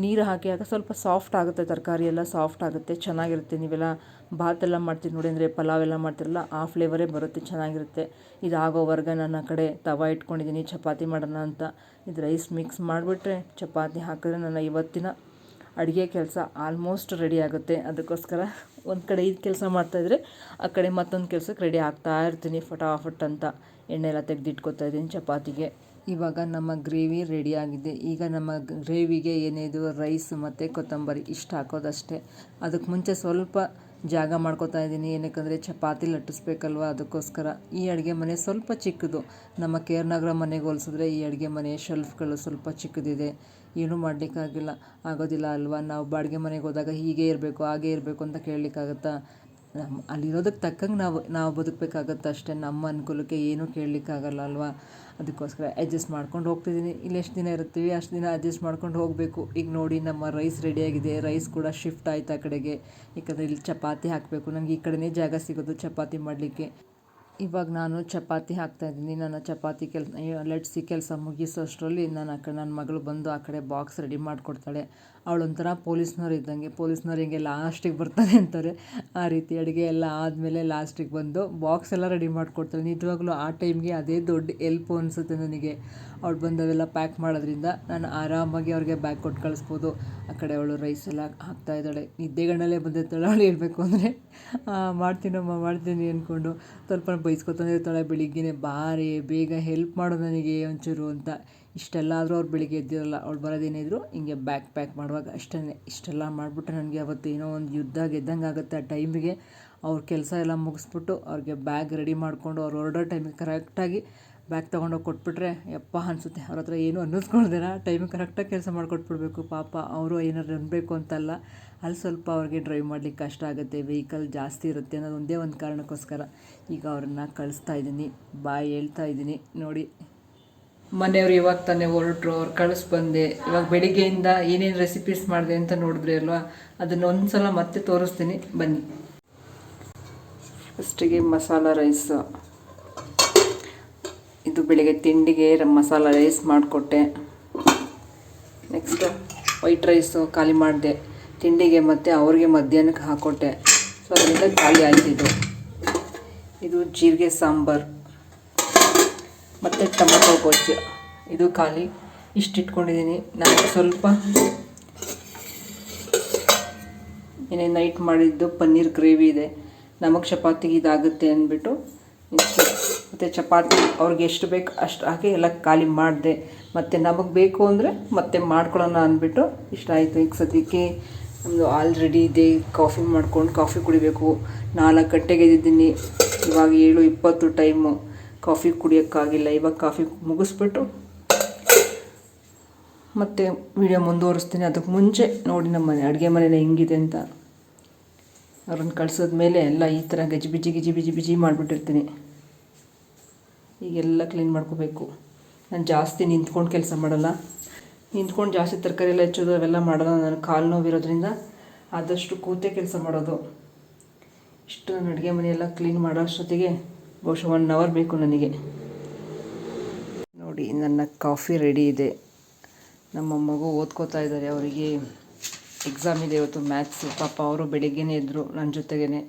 ನೀರು ಹಾಕಿ ಆಗ ಸ್ವಲ್ಪ ಸಾಫ್ಟ್ ಆಗುತ್ತೆ. ತರಕಾರಿ ಎಲ್ಲ ಸಾಫ್ಟ್ ಆಗುತ್ತೆ. ಚೆನ್ನಾಗಿರುತ್ತೆ ನೀವೆಲ್ಲ ಭಾತೆಲ್ಲ ಮಾಡ್ತೀವಿ ನೋಡಿ ಅಂದರೆ ಪಲಾವ್ ಎಲ್ಲ ಮಾಡ್ತಿರಲ್ಲ, ಆ ಫ್ಲೇವರೇ ಬರುತ್ತೆ, ಚೆನ್ನಾಗಿರುತ್ತೆ. ಇದು ಆಗೋವರೆಗೆ ನಾನು ಆ ಕಡೆ ತವ ಇಟ್ಕೊಂಡಿದ್ದೀನಿ ಚಪಾತಿ ಮಾಡೋಣ ಅಂತ. ಇದು ರೈಸ್ ಮಿಕ್ಸ್ ಮಾಡಿಬಿಟ್ರೆ ಚಪಾತಿ ಹಾಕಿದ್ರೆ ನನ್ನ ಇವತ್ತಿನ ಅಡುಗೆ ಕೆಲಸ ಆಲ್ಮೋಸ್ಟ್ ರೆಡಿ ಆಗುತ್ತೆ. ಅದಕ್ಕೋಸ್ಕರ ಒಂದು ಕಡೆ ಇದು ಕೆಲಸ ಮಾಡ್ತಾಯಿದ್ರೆ ಆ ಕಡೆ ಮತ್ತೊಂದು ಕೆಲಸಕ್ಕೆ ರೆಡಿ ಆಗ್ತಾ ಇರ್ತೀನಿ ಫಟಾಫಟ್ ಅಂತ. ಎಣ್ಣೆ ಎಲ್ಲ ತೆಗೆದಿಟ್ಕೊತಾ ಇದ್ದೀನಿ ಚಪಾತಿಗೆ. ಇವಾಗ ನಮ್ಮ ಗ್ರೇವಿ ರೆಡಿಯಾಗಿದೆ ಈಗ ನಮ್ಮ ಗ್ರೇವಿಗೆ ಏನಿದು? ರೈಸ್ ಮತ್ತು ಕೊತ್ತಂಬರಿ. ಇಷ್ಟು ಹಾಕೋದಷ್ಟೇ. ಅದಕ್ಕೆ ಮುಂಚೆ ಸ್ವಲ್ಪ ಜಾಗ ಮಾಡ್ಕೋತಾ ಇದ್ದೀನಿ. ಏನಕ್ಕಂದರೆ ಚಪಾತಿ ಲಟ್ಟಿಸ್ಬೇಕಲ್ವ ಅದಕ್ಕೋಸ್ಕರ. ಈ ಅಡುಗೆ ಮನೆ ಸ್ವಲ್ಪ ಚಿಕ್ಕದು. ನಮ್ಮ ಕೇರ್ ನಗರ ಮನೆಗೆ ಹೋಲಿಸಿದ್ರೆ ಈ ಅಡುಗೆ ಮನೆ ಶೆಲ್ಫ್ಗಳು ಸ್ವಲ್ಪ ಚಿಕ್ಕದಿದೆ. ಏನೂ ಮಾಡಲಿಕ್ಕಾಗಿಲ್ಲ. ಆಗೋದಿಲ್ಲ ಅಲ್ವಾ? ನಾವು ಬಾಡಿಗೆ ಮನೆಗೆ ಹೋದಾಗ ಹೀಗೆ ಇರಬೇಕು, ಹಾಗೆ ಇರಬೇಕು ಅಂತ ಕೇಳಲಿಕ್ಕಾಗತ್ತಾ? ನಮ್ಮ ಅಲ್ಲಿರೋದಕ್ಕೆ ತಕ್ಕಂಗೆ ನಾವು ನಾವು ಬದುಕಬೇಕಾಗತ್ತೆ ಅಷ್ಟೇ. ನಮ್ಮ ಅನುಕೂಲಕ್ಕೆ ಏನೂ ಕೇಳಲಿಕ್ಕಾಗಲ್ಲ ಅಲ್ವಾ? ಅದಕ್ಕೋಸ್ಕರ ಅಡ್ಜಸ್ಟ್ ಮಾಡ್ಕೊಂಡು ಹೋಗ್ತಿದ್ದೀನಿ. ಇಲ್ಲಿ ಎಷ್ಟು ದಿನ ಇರ್ತೀವಿ ಅಷ್ಟು ದಿನ ಅಡ್ಜಸ್ಟ್ ಮಾಡ್ಕೊಂಡು ಹೋಗಬೇಕು. ಈಗ ನೋಡಿ ನಮ್ಮ ರೈಸ್ ರೆಡಿಯಾಗಿದೆ ರೈಸ್ ಕೂಡ ಶಿಫ್ಟ್ ಆಯ್ತು ಆ ಕಡೆಗೆ. ಯಾಕಂದರೆ ಇಲ್ಲಿ ಚಪಾತಿ ಹಾಕಬೇಕು. ನನಗೆ ಈ ಕಡೆನೇ ಜಾಗ ಸಿಗೋದು ಚಪಾತಿ ಮಾಡಲಿಕ್ಕೆ. ಇವಾಗ ನಾನು ಚಪಾತಿ ಹಾಕ್ತಾಯಿದ್ದೀನಿ ನನ್ನ ಚಪಾತಿ ಕೆಲಸ ಲಟ್ಸಿ ಕೆಲಸ ಮುಗಿಸೋಷ್ಟರಲ್ಲಿ ನಾನು ಆ ಕಡೆ ನನ್ನ ಮಗಳು ಬಂದು ಆ ಕಡೆ ಬಾಕ್ಸ್ ರೆಡಿ ಮಾಡಿಕೊಡ್ತಾಳೆ. ಅವಳೊಂಥರ ಪೊಲೀಸ್ನವ್ರು ಇದ್ದಂಗೆ, ಪೊಲೀಸ್ನವ್ರು ಹಿಂಗೆ ಲಾಸ್ಟಿಗೆ ಬರ್ತಾರೆ ಅಂತಾರೆ. ಆ ರೀತಿ ಅಡುಗೆ ಎಲ್ಲ ಆದಮೇಲೆ ಲಾಸ್ಟಿಗೆ ಬಂದು ಬಾಕ್ಸ್ ಎಲ್ಲ ರೆಡಿ ಮಾಡಿಕೊಡ್ತಾಳೆ ನಿಜವಾಗ್ಲೂ ಆ ಟೈಮ್ಗೆ ಅದೇ ದೊಡ್ಡ ಎಲ್ಪು ಅನಿಸುತ್ತೆ ನನಗೆ. ಅವ್ಳು ಬಂದು ಅವೆಲ್ಲ ಪ್ಯಾಕ್ ಮಾಡೋದ್ರಿಂದ ನಾನು ಆರಾಮಾಗಿ ಅವ್ರಿಗೆ ಬ್ಯಾಗ್ ಕೊಟ್ಟು ಕಳಿಸ್ಬೋದು. ಆ ಕಡೆ ಅವಳು ರೈಸ್ ಎಲ್ಲ ಹಾಕ್ತಾ ಇದ್ದಾಳೆ. ನಿದ್ದೆಗಣ್ಣಲ್ಲೇ ಬಂದಿರ್ತಾಳೆ ಅವಳು ಹೇಳಬೇಕು ಅಂದರೆ. ಮಾಡ್ತೀನಮ್ಮ, ಮಾಡ್ತೀನಿ ಅಂದ್ಕೊಂಡು ಸ್ವಲ್ಪ ಬೈಸ್ಕೊತಾನೆ ಇರ್ತಾಳೆ. ಬೆಳಿಗ್ಗೆನೇ ಬಾರೆ ಬೇಗ ಹೆಲ್ಪ್ ಮಾಡು ನನಗೆ ಒಂಚೂರು ಅಂತ. ಇಷ್ಟೆಲ್ಲ ಆದರೂ ಅವ್ರು ಬೆಳಿಗ್ಗೆ ಎದ್ದಿರಲ್ಲ, ಅವ್ಳು ಬರೋದೇನಿದ್ರು ಹಿಂಗೆ ಬ್ಯಾಗ್ ಪ್ಯಾಕ್ ಮಾಡುವಾಗ ಅಷ್ಟೇ ಇಷ್ಟೆಲ್ಲ ಮಾಡಿಬಿಟ್ರೆ ನನಗೆ ಅವತ್ತು ಏನೋ ಒಂದು ಯುದ್ಧ ಗೆದ್ದಂಗೆ ಆಗುತ್ತೆ ಆ ಟೈಮಿಗೆ ಅವ್ರ ಕೆಲಸ ಎಲ್ಲ ಮುಗಿಸ್ಬಿಟ್ಟು ಅವ್ರಿಗೆ ಬ್ಯಾಗ್ ರೆಡಿ ಮಾಡಿಕೊಂಡು ಅವ್ರು ಹೊರಡೋ ಟೈಮಿಗೆ ಕರೆಕ್ಟಾಗಿ ಬ್ಯಾಗ್ ತೊಗೊಂಡೋಗಿ ಕೊಟ್ಬಿಟ್ರೆ ಯಪ್ಪ ಅನಿಸುತ್ತೆ. ಅವ್ರ ಹತ್ರ ಏನು ಅನ್ನಿಸ್ಕೊಳ್ದಿರ ಟೈಮಿಗೆ ಕರೆಕ್ಟಾಗಿ ಕೆಲಸ ಮಾಡಿಕೊಟ್ಬಿಡ್ಬೇಕು. ಪಾಪ ಅವರು ಏನಾದ್ರು ಅನ್ನಬೇಕು ಅಂತಲ್ಲ ಅಲ್ಲಿ ಸ್ವಲ್ಪ ಅವ್ರಿಗೆ ಡ್ರೈವ್ ಮಾಡ್ಲಿಕ್ಕೆ ಕಷ್ಟ ಆಗುತ್ತೆ ವೆಹಿಕಲ್ ಜಾಸ್ತಿ ಇರುತ್ತೆ ಅನ್ನೋದು ಒಂದೇ ಒಂದು ಕಾರಣಕ್ಕೋಸ್ಕರ. ಈಗ ಅವ್ರನ್ನ ಕಳಿಸ್ತಾ ಇದ್ದೀನಿ, ಬಾಯ್ ಹೇಳ್ತಾ ಇದ್ದೀನಿ. ನೋಡಿ. ಮನೆಯವ್ರು ಇವಾಗ ತಾನೇ ಹೊರಟ್ರು, ಅವ್ರು ಕಳಿಸ್ ಬಂದೆ. ಇವಾಗ ಬೆಳಿಗ್ಗೆಯಿಂದ ಏನೇನು ರೆಸಿಪೀಸ್ ಮಾಡಿದೆ ಅಂತ ನೋಡಿದ್ರಿ ಅಲ್ವಾ? ಅದನ್ನು ಒಂದ್ಸಲ ಮತ್ತೆ ತೋರಿಸ್ತೀನಿ. ಬನ್ನಿ. ಫಸ್ಟಿಗೆ ಮಸಾಲ ರೈಸ್ ಇದು ಬೆಳಿಗ್ಗೆ ತಿಂಡಿಗೆ ಮಸಾಲ ರೈಸ್ ಮಾಡಿಕೊಟ್ಟೆ. ನೆಕ್ಸ್ಟ್ ವೈಟ್ ರೈಸು ಖಾಲಿ ಮಾಡಿದೆ. ತಿಂಡಿಗೆ ಮತ್ತು ಅವ್ರಿಗೆ ಮಧ್ಯಾಹ್ನಕ್ಕೆ ಹಾಕ್ಕೊಟ್ಟೆ ಸೊ ಅದರಿಂದ ಖಾಲಿ ಆಯ್ತಿದ್ದು ಇದು ಜೀರಿಗೆ ಸಾಂಬಾರು. ಮತ್ತು ಟೊಮೆಟೊ ಗೊಜ್ಜು. ಇದು ಖಾಲಿ. ಇಷ್ಟು ಇಟ್ಕೊಂಡಿದ್ದೀನಿ ನಾನು ಸ್ವಲ್ಪ ಏನೇ ನೈಟ್ ಮಾಡಿದ್ದು ಪನ್ನೀರ್ ಗ್ರೇವಿ ಇದೆ. ನಮಗೆ ಚಪಾತಿಗೆ ಇದಾಗುತ್ತೆ ಅಂದ್ಬಿಟ್ಟು ಇಷ್ಟು ಮತ್ತು ಚಪಾತಿ ಅವ್ರಿಗೆ ಎಷ್ಟು ಬೇಕು ಅಷ್ಟು ಹಾಕಿ ಎಲ್ಲ ಖಾಲಿ ಮಾಡಿದೆ. ಮತ್ತು ನಮಗೆ ಬೇಕು ಅಂದರೆ ಮತ್ತೆ ಮಾಡ್ಕೊಳ್ಳೋಣ ಅಂದ್ಬಿಟ್ಟು ಇಷ್ಟ ಆಯಿತು. ಈಗ ಸದ್ಯಕ್ಕೆ ನಮ್ಮದು ಆಲ್ರೆಡಿ ಇದೆ. ಕಾಫಿ ಮಾಡ್ಕೊಂಡು ಕಾಫಿ ಕುಡಿಬೇಕು. ನಾಲ್ಕು ಗಂಟೆಗೆ ಎದ್ದಿದ್ದೀನಿ. ಇವಾಗ ಏಳು ಇಪ್ಪತ್ತು ಟೈಮು ಕಾಫಿ ಕುಡಿಯೋಕ್ಕಾಗಿಲ್ಲ, ಇವಾಗ ಕಾಫಿ ಮುಗಿಸ್ಬಿಟ್ಟು ಮತ್ತು ವಿಡಿಯೋ ಮುಂದುವರಿಸ್ತೀನಿ. ಅದಕ್ಕೆ ಮುಂಚೆ ನೋಡಿ ನಮ್ಮ ಮನೆ, ಅಡುಗೆ ಮನೇಲಿ ಹೆಂಗಿದೆ ಅಂತ. ಅವ್ರನ್ನ ಕಳ್ಸಿದ ಮೇಲೆ ಎಲ್ಲ ಈ ಥರ ಗಜಿ ಬಿಜಿ, ಗಿಜಿ ಬಿಜಿ ಬಿಜಿ ಮಾಡಿಬಿಟ್ಟಿರ್ತೀನಿ. ಈಗೆಲ್ಲ ಕ್ಲೀನ್ ಮಾಡ್ಕೋಬೇಕು. ನಾನು ಜಾಸ್ತಿ ನಿಂತ್ಕೊಂಡು ಕೆಲಸ ಮಾಡಲ್ಲ. ನಿಂತ್ಕೊಂಡು ಜಾಸ್ತಿ ತರಕಾರಿ ಎಲ್ಲ ಹೆಚ್ಚೋದು ಅವೆಲ್ಲ ಮಾಡೋಲ್ಲ. ನಾನು ಕಾಲು ನೋವಿರೋದ್ರಿಂದ ಆದಷ್ಟು ಕೂತೇ ಕೆಲಸ ಮಾಡೋದು. ಇಷ್ಟು ನಾನು ಅಡುಗೆ ಮನೆಯೆಲ್ಲ ಕ್ಲೀನ್ ಮಾಡೋ ಅಷ್ಟೊತ್ತಿಗೆ ಬಹುಶಃ ಒನ್ ಅವರ್ ಬೇಕು ನನಗೆ. ನೋಡಿ, ನನ್ನ ಕಾಫಿ ರೆಡಿ ಇದೆ. ನಮ್ಮ ಮಗು ಓದ್ಕೋತಾ ಇದ್ದಾರೆ. ಅವರಿಗೆ ಎಕ್ಸಾಮ್ ಇದೆ ಇವತ್ತು ಮ್ಯಾಥ್ಸು ಪಾಪ ಅವರು ಬೆಳಿಗ್ಗೆನೇ ಎದ್ದರು ನನ್ನ ಜೊತೆಗೇ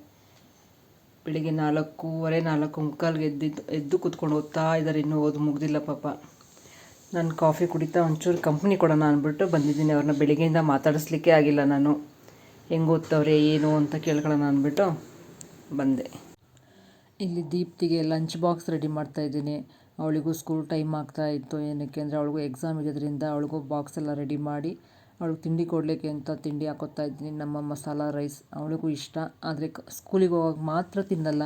ಬೆಳಿಗ್ಗೆ ನಾಲ್ಕೂವರೆ, ನಾಲ್ಕು ಮುಕ್ಕಾಲ್ಗೆ ಎದ್ದಿದ್ದು ಎದ್ದು ಕೂತ್ಕೊಂಡು ಓದ್ತಾ ಇದ್ದಾರೆ. ಇನ್ನೂ ಓದು ಮುಗ್ದಿಲ್ಲ ಪಾಪ. ನಾನು ಕಾಫಿ ಕುಡಿತಾ ಒಂಚೂರು ಕಂಪ್ನಿ ಕೊಡೋಣ ಅಂದ್ಬಿಟ್ಟು ಬಂದಿದ್ದೀನಿ. ಅವ್ರನ್ನ ಬೆಳಿಗ್ಗೆಯಿಂದ ಮಾತಾಡಿಸ್ಲಿಕ್ಕೆ ಆಗಿಲ್ಲ ನಾನು. ಹೆಂಗೆ ಓದ್ತವ್ರೆ, ಏನು ಅಂತ ಕೇಳ್ಕೊಳ್ಳೋಣ ಅಂದ್ಬಿಟ್ಟು ಬಂದೆ. ಇಲ್ಲಿ ದೀಪ್ತಿಗೆ ಲಂಚ್ ಬಾಕ್ಸ್ ರೆಡಿ ಮಾಡ್ತಾ ಇದ್ದೀನಿ. ಅವಳಿಗೂ ಸ್ಕೂಲ್ ಟೈಮ್ ಆಗ್ತಾ ಇತ್ತು. ಏನಕ್ಕೆ ಅಂದರೆ ಅವಳಿಗೂ ಎಕ್ಸಾಮ್ ಇರೋದ್ರಿಂದ ಅವಳಿಗೂ ಬಾಕ್ಸ್ ಎಲ್ಲ ರೆಡಿ ಮಾಡಿ ಅವಳು ತಿಂಡಿ ಕೊಡಲಿಕ್ಕೆ ಅಂತ ತಿಂಡಿ ಹಾಕೋತಾ ಇದ್ದೀನಿ. ನಮ್ಮ ಮಸಾಲ ರೈಸ್ ಅವಳಿಗೂ ಇಷ್ಟ. ಆದರೆ ಸ್ಕೂಲಿಗೆ ಹೋಗೋಕೆ ಮಾತ್ರ ತಿನ್ನಲ್ಲ.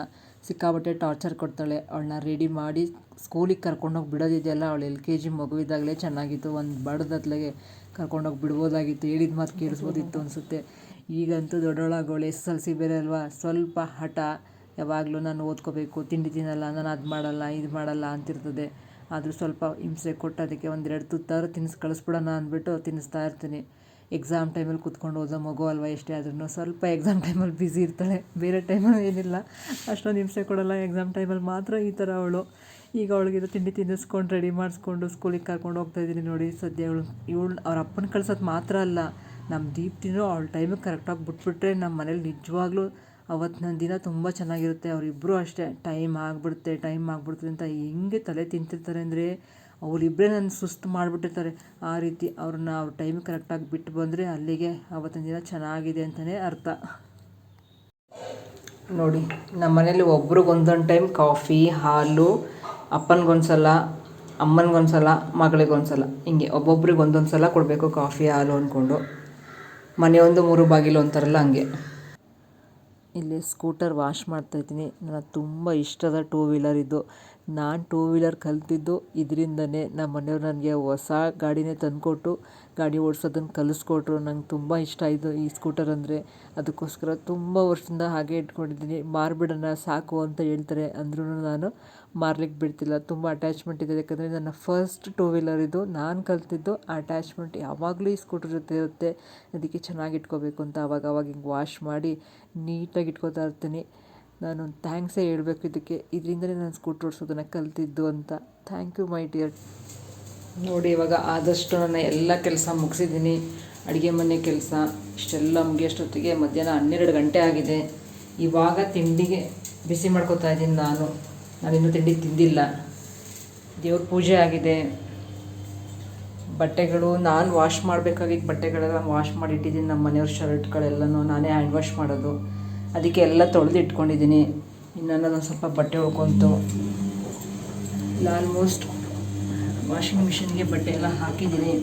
ಸಿಕ್ಕಾಬಟ್ಟೆ ಟಾರ್ಚರ್ ಕೊಡ್ತಾಳೆ. ಅವಳನ್ನ ರೆಡಿ ಮಾಡಿ ಸ್ಕೂಲಿಗೆ ಕರ್ಕೊಂಡೋಗಿ ಬಿಡೋದಿದೆಯಲ್ಲ? ಅವಳು ಎಲ್ ಕೆ ಜಿ ಮಗುವಿದ್ದಾಗಲೇ ಚೆನ್ನಾಗಿತ್ತು. ಒಂದು ಬಡದತ್ಲೆಗೆ ಕರ್ಕೊಂಡೋಗಿ ಬಿಡ್ಬೋದಾಗಿತ್ತು. ಹೇಳಿದ ಮಾತು ಕೇಳಿಸ್ಬೋದಿತ್ತು ಅನಿಸುತ್ತೆ. ಈಗಂತೂ ದೊಡ್ಡವಳಾಗೋಳು ಎಸ್ ಎಲ್ ಸಿ ಬೇರೆ ಅಲ್ವಾ ಸ್ವಲ್ಪ ಹಠ. ಯಾವಾಗಲೂ ನಾನು ಓದ್ಕೋಬೇಕು, ತಿಂಡಿ ತಿನ್ನಲ್ಲ, ನಾನು ಅದು ಮಾಡಲ್ಲ, ಇದು ಮಾಡಲ್ಲ ಅಂತಿರ್ತದೆ. ಆದರೂ ಸ್ವಲ್ಪ ಹಿಂಸೆ ಕೊಟ್ಟು ಅದಕ್ಕೆ ಒಂದೆರಡು ತುತ್ತಾದ್ರು ತಿನ್ನಿಸಿ ಕಳಿಸ್ಬಿಡೋಣ ಅಂದ್ಬಿಟ್ಟು ತಿನ್ನಿಸ್ತಾ ಇರ್ತೀನಿ. ಎಕ್ಸಾಮ್ ಟೈಮಲ್ಲಿ ಕೂತ್ಕೊಂಡು ಓದೋ ಮಗು ಅಲ್ವಾ ಎಷ್ಟೇ ಆದ್ರೂ ಸ್ವಲ್ಪ ಎಕ್ಸಾಮ್ ಟೈಮಲ್ಲಿ ಬ್ಯುಸಿ ಇರ್ತಾಳೆ. ಬೇರೆ ಟೈಮಲ್ಲಿ ಏನಿಲ್ಲ. ಅಷ್ಟೊಂದು ಹಿಂಸೆ ಕೊಡಲ್ಲ. ಎಕ್ಸಾಮ್ ಟೈಮಲ್ಲಿ ಮಾತ್ರ ಈ ಥರ ಅವಳು. ಈಗ ಅವಳಿಗೆ ತಿಂಡಿ ತಿನ್ನಿಸ್ಕೊಂಡು ರೆಡಿ ಮಾಡಿಸ್ಕೊಂಡು ಸ್ಕೂಲಿಗೆ ಕರ್ಕೊಂಡು ಹೋಗ್ತಾ ಇದ್ದೀನಿ ನೋಡಿ. ಸದ್ಯ ಅವಳು ಇವಳು ಅವ್ರ ಅಪ್ಪನ ಕಳ್ಸೋದು ಮಾತ್ರ ಅಲ್ಲ. ನಮ್ಮ ದೀಪ್ತಿನೂ ಅವಳ ಟೈಮಿಗೆ ಕರೆಕ್ಟಾಗಿ ಬಿಟ್ಬಿಟ್ರೆ ನಮ್ಮ ಮನೇಲಿ ನಿಜವಾಗ್ಲೂ ಅವತ್ತಿನ ದಿನ ತುಂಬ ಚೆನ್ನಾಗಿರುತ್ತೆ. ಅವರಿಬ್ಬರು ಅಷ್ಟೇ. ಟೈಮ್ ಆಗಿಬಿಡುತ್ತೆ ಟೈಮ್ ಆಗಿಬಿಡುತ್ತೆ ಅಂತ ಹೆಂಗೆ ತಲೆ ತಿಂತಿರ್ತಾರೆ ಅಂದರೆ ಅವರಿಬ್ಬರೇ ನನ್ನ ಸುಸ್ತು ಮಾಡಿಬಿಟ್ಟಿರ್ತಾರೆ. ಆ ರೀತಿ ಅವ್ರನ್ನ ಅವ್ರ ಟೈಮ್ ಕರೆಕ್ಟಾಗಿ ಬಿಟ್ಟು ಬಂದರೆ ಅಲ್ಲಿಗೆ ಅವತ್ತಿನ ದಿನ ಚೆನ್ನಾಗಿದೆ ಅಂತಲೇ ಅರ್ಥ. ನೋಡಿ ನಮ್ಮ ಮನೇಲಿ ಒಬ್ರಿಗೊಂದೊಂದು ಟೈಮ್ ಕಾಫಿ ಹಾಲು, ಅಪ್ಪನಿಗೊಂದ್ಸಲ, ಅಮ್ಮನಿಗೊಂದ್ಸಲ, ಮಗಳಿಗೊಂದ್ಸಲ, ಹಿಂಗೆ ಒಬ್ಬೊಬ್ರಿಗೆ ಒಂದೊಂದು ಸಲ ಕೊಡಬೇಕು ಕಾಫಿ ಹಾಲು ಅಂದ್ಕೊಂಡು ಮನೆಯೊಂದು ಮೂರು ಬಾಗಿಲು ಅಂತಾರಲ್ಲ ಹಂಗೆ. ಇಲ್ಲಿ ಸ್ಕೂಟರ್ ವಾಶ್ ಮಾಡ್ತಾ ಇದ್ದೀನಿ. ನನಗೆ ತುಂಬ ಇಷ್ಟದ ಟೂ ವೀಲರ್ ಇದು. ನಾನು ಟೂ ವೀಲರ್ ಕಲ್ತಿದ್ದು ಇದರಿಂದನೇ ನಮ್ಮ ಮನೆಯವ್ರು ನನಗೆ ಹೊಸ ಗಾಡಿನೇ ತಂದುಕೊಟ್ಟು, ಗಾಡಿ ಓಡಿಸೋದನ್ನು ಕಲಿಸ್ಕೊಟ್ರು. ನಂಗೆ ತುಂಬ ಇಷ್ಟ ಆಯಿತು ಈ ಸ್ಕೂಟರ್ ಅಂದರೆ. ಅದಕ್ಕೋಸ್ಕರ ತುಂಬ ವರ್ಷದಿಂದ ಹಾಗೆ ಇಟ್ಕೊಂಡಿದ್ದೀನಿ. ಮಾರಿಬಿಡೋಣ ಸಾಕು ಅಂತ ಹೇಳ್ತಾರೆ ಅಂದ್ರೂ ನಾನು. ಮಾರ್ಲಿಕ್ಕೆ ಬಿಡ್ತಿಲ್ಲ. ತುಂಬ ಅಟ್ಯಾಚ್ಮೆಂಟ್ ಇದೆ. ಯಾಕಂದರೆ ನನ್ನ ಫಸ್ಟ್ ಟೂ ವೀಲರ್ ಇದು. ನಾನು ಕಲ್ತಿದ್ದು ಅಟ್ಯಾಚ್ಮೆಂಟ್ ಯಾವಾಗಲೂ ಈ ಸ್ಕೂಟರ್ ಜೊತೆ ಇರುತ್ತೆ. ಅದಕ್ಕೆ ಚೆನ್ನಾಗಿ ಇಟ್ಕೋಬೇಕು ಅಂತ ಅವಾಗ ಅವಾಗ ಹಿಂಗೆ ವಾಶ್ ಮಾಡಿ ನೀಟಾಗಿ ಇಟ್ಕೋತಾ ಇರ್ತೀನಿ. ನಾನು ಥ್ಯಾಂಕ್ಸೇ ಹೇಳಬೇಕು ಇದಕ್ಕೆ. ಇದರಿಂದಲೇ ನಾನು ಸ್ಕೂಟ್ರ್ ಓಡಿಸೋದನ್ನು ಕಲ್ತಿದ್ದು ಅಂತ. ಥ್ಯಾಂಕ್ ಯು ಮೈ ಡಿಯರ್ ನೋಡಿ, ಇವಾಗ ಆದಷ್ಟು ನಾನು ಎಲ್ಲ ಕೆಲಸ ಮುಗಿಸಿದ್ದೀನಿ. ಅಡುಗೆ ಮನೆ ಕೆಲಸ, ಇಷ್ಟೆಲ್ಲ ಮುಗಿಯೋಷ್ಟೊತ್ತಿಗೆ ಮಧ್ಯಾಹ್ನ ಹನ್ನೆರಡು ಗಂಟೆ ಆಗಿದೆ. ಇವಾಗ ತಿಂಡಿಗೆ ಬಿಸಿ ಮಾಡ್ಕೋತಾ ಇದ್ದೀನಿ ನಾನು. ನಾನಿನ್ನೂ ತಿಂಡಿ ತಿಂದಿಲ್ಲ. ದೇವ್ರ ಪೂಜೆ ಆಗಿದೆ. ಬಟ್ಟೆಗಳು ನಾನು ವಾಶ್ ಮಾಡಬೇಕಾಗಿದ್ದ ಬಟ್ಟೆಗಳೆಲ್ಲ ವಾಶ್ ಮಾಡಿ ಇಟ್ಟಿದ್ದೀನಿ. ನಮ್ಮ ಮನೆಯವ್ರ ಶರ್ಟ್ಗಳೆಲ್ಲನೂ ನಾನೇ ಹ್ಯಾಂಡ್ ವಾಶ್ ಮಾಡೋದು. ಅದಕ್ಕೆ ಎಲ್ಲ ತೊಳೆದು ಇಟ್ಕೊಂಡಿದ್ದೀನಿ. ಇನ್ನು ನಾನು ಸ್ವಲ್ಪ ಬಟ್ಟೆ ಉಳ್ಕೊಂತು ಇಲ್ಲ ಆಲ್ಮೋಸ್ಟ್ ವಾಷಿಂಗ್ ಮಿಷಿನ್ಗೆ ಬಟ್ಟೆ ಎಲ್ಲ ಹಾಕಿದ್ದೀನಿ.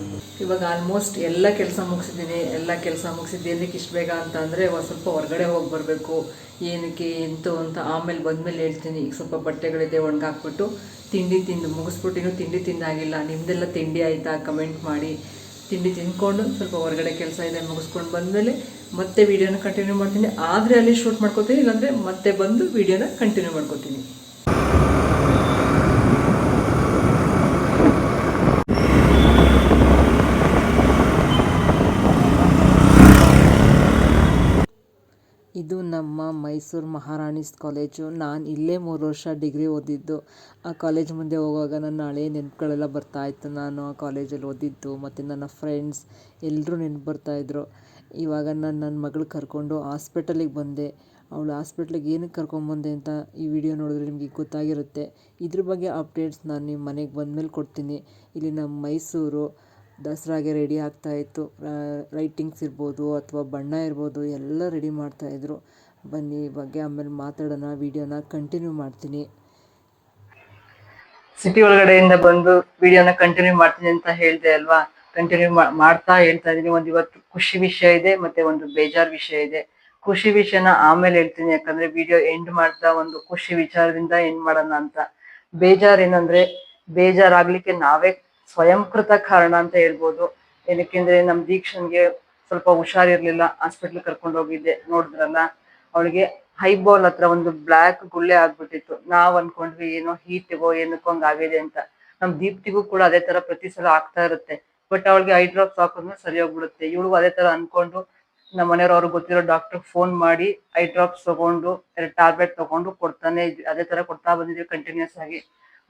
ಇವಾಗ ಆಲ್ಮೋಸ್ಟ್ ಎಲ್ಲ ಕೆಲಸ ಮುಗಿಸಿದ್ದೀನಿ, ಎಲ್ಲ ಕೆಲಸ ಮುಗಿಸಿದ್ದು ಏನಕ್ಕೆ ಇಷ್ಟು ಬೇಗ ಅಂತ ಅಂದರೆ ಸ್ವಲ್ಪ ಹೊರಗಡೆ ಹೋಗಿ ಬರಬೇಕು. ಏನಕ್ಕೆ, ಎಂತು ಅಂತ ಆಮೇಲೆ ಬಂದಮೇಲೆ ಹೇಳ್ತೀನಿ. ಈಗ ಸ್ವಲ್ಪ ಬಟ್ಟೆಗಳಿದೆ ಒಣಗಾಕ್ಬಿಟ್ಟು ತಿಂಡಿ ತಿಂದು ಮುಗಿಸ್ಬಿಟ್ಟು ಇನ್ನೂ ತಿಂಡಿ ತಿಂದಾಗಿಲ್ಲ. ನಿಮ್ಮದೆಲ್ಲ ತಿಂಡಿ ಆಯಿತಾ? ಕಮೆಂಟ್ ಮಾಡಿ. ತಿಂಡಿ ತಿಂದ್ಕೊಂಡು ಸ್ವಲ್ಪ ಹೊರಗಡೆ ಕೆಲಸ ಇದೆ ಮುಗಿಸ್ಕೊಂಡು ಬಂದಮೇಲೆ ಮತ್ತೆ ವೀಡಿಯೋನ ಕಂಟಿನ್ಯೂ ಮಾಡ್ತೀನಿ. ಆದರೆ ಅಲ್ಲಿ ಶೂಟ್ ಮಾಡ್ಕೋತೀನಿ, ಇಲ್ಲಾಂದರೆ ಮತ್ತೆ ಬಂದು ವೀಡಿಯೋನ ಕಂಟಿನ್ಯೂ ಮಾಡ್ಕೋತೀನಿ. ಇದು ನಮ್ಮ ಮೈಸೂರು ಮಹಾರಾಣೀಸ್ ಕಾಲೇಜು. ನಾನು ಇಲ್ಲೇ ಮೂರು ವರ್ಷ ಡಿಗ್ರಿ ಓದಿದ್ದು. ಆ ಕಾಲೇಜ್ ಮುಂದೆ ಹೋಗುವಾಗ ನನ್ನ ಹಳೆಯ ನೆನಪುಗಳೆಲ್ಲ ಬರ್ತಾಯಿತ್ತು ನಾನು ಆ ಕಾಲೇಜಲ್ಲಿ ಓದಿದ್ದು ಮತ್ತು ನನ್ನ ಫ್ರೆಂಡ್ಸ್ ಎಲ್ಲರೂ ನೆನಪು ಬರ್ತಾಯಿದ್ರು ಇವಾಗ ನಾನು ನನ್ನ ಮಗಳು ಕರ್ಕೊಂಡು ಹಾಸ್ಪಿಟಲಿಗೆ ಬಂದೆ. ಅವಳು ಹಾಸ್ಪಿಟ್ಲಿಗೆ ಏನಕ್ಕೆ ಕರ್ಕೊಂಬಂದೆ ಅಂತ ಈ ವಿಡಿಯೋ ನೋಡಿದ್ರೆ ನಿಮಗೆ ಗೊತ್ತಾಗಿರುತ್ತೆ. ಇದ್ರ ಬಗ್ಗೆ ಅಪ್ಡೇಟ್ಸ್ ನಾನು ನಿಮ್ಮ ಮನೆಗೆ ಬಂದಮೇಲೆ ಕೊಡ್ತೀನಿ. ಇಲ್ಲಿ ನಮ್ಮ ಮೈಸೂರು ದಸರಾಗೆ ರೆಡಿ ಆಗ್ತಾಯಿತ್ತು ರೈಟಿಂಗ್ಸ್ ಇರ್ಬೋದು ಅಥವಾ ಬಣ್ಣ ಇರ್ಬೋದು ಎಲ್ಲ ರೆಡಿ ಮಾಡ್ತಾಯಿದ್ರು ಬನ್ನಿ, ಈ ಬಗ್ಗೆ ಆಮೇಲೆ ಮಾತಾಡೋಣ, ವಿಡಿಯೋನ ಕಂಟಿನ್ಯೂ ಮಾಡ್ತೀನಿ. ಸಿಟಿ ಒಳಗಡೆಯಿಂದ ಬಂದು ವಿಡಿಯೋನ ಕಂಟಿನ್ಯೂ ಮಾಡ್ತೀನಿ ಅಂತ ಹೇಳಿದೆ ಅಲ್ವಾ? ಕಂಟಿನ್ಯೂ ಮಾಡ್ತಾ ಹೇಳ್ತಾ ಇದ್ದೀನಿ. ಒಂದು ಇವತ್ತು ಖುಷಿ ವಿಷಯ ಇದೆ, ಮತ್ತೆ ಒಂದು ಬೇಜಾರ್ ವಿಷಯ ಇದೆ. ಖುಷಿ ವಿಷಯನ ಆಮೇಲೆ ಹೇಳ್ತೀನಿ, ಯಾಕಂದ್ರೆ ವಿಡಿಯೋ ಎಂಡ್ ಮಾಡ್ತಾ ಒಂದು ಖುಷಿ ವಿಚಾರದಿಂದ ಎಂಡ್ ಮಾಡೋಣ ಅಂತ. ಬೇಜಾರ್ ಏನಂದ್ರೆ, ಬೇಜಾರಾಗ್ಲಿಕ್ಕೆ ನಾವೇ ಸ್ವಯಂಕೃತ ಕಾರಣ ಅಂತ ಹೇಳ್ಬೋದು. ಏನಕ್ಕೆಂದ್ರೆ ನಮ್ ದೀಕ್ಷನ್ಗೆ ಸ್ವಲ್ಪ ಹುಷಾರಿರ್ಲಿಲ್ಲ ಹಾಸ್ಪಿಟ್ಲ್ ಕರ್ಕೊಂಡು ಹೋಗಿದ್ದೆ, ನೋಡಿದ್ರಲ್ಲ? ಅವಳಿಗೆ ಹೈಬಾಲ್ ಹತ್ರ ಒಂದು ಬ್ಲಾಕ್ ಗುಳ್ಳೆ ಆಗ್ಬಿಟ್ಟಿತ್ತು. ನಾವ್ ಅನ್ಕೊಂಡ್ವಿ, ಏನೋ ಹೀಟ್ಗೋ ಏನಕ್ಕೋ ಆಗಿದೆ ಅಂತ. ನಮ್ ದೀಪ್ತಿಗೂ ಕೂಡ ಅದೇ ತರ ಪ್ರತಿ ಸಲ ಆಗ್ತಾ ಇರುತ್ತೆ. ಬಟ್ ಅವಳಿಗೆ ಐ ಡ್ರಾಪ್ಸ್ ಹಾಕಿದ್ಮೇಲೆ ಸರಿ ಹೋಗ್ಬಿಡುತ್ತೆ. ಇವಳು ಅದೇ ತರ ಅನ್ಕೊಂಡು ನಮ್ಮ ಮನೆಯವ್ರು ಅವ್ರಿಗೆ ಗೊತ್ತಿರೋ ಡಾಕ್ಟರ್ ಫೋನ್ ಮಾಡಿ ಐ ಡ್ರಾಪ್ಸ್ ತಗೊಂಡು, ಎರಡು ಟ್ಯಾಬ್ಲೆಟ್ ತಗೊಂಡು ಕೊಡ್ತಾನೆ ಅದೇ ತರ ಕೊಡ್ತಾ ಬಂದಿದ್ವಿ ಕಂಟಿನ್ಯೂಸ್ ಆಗಿ.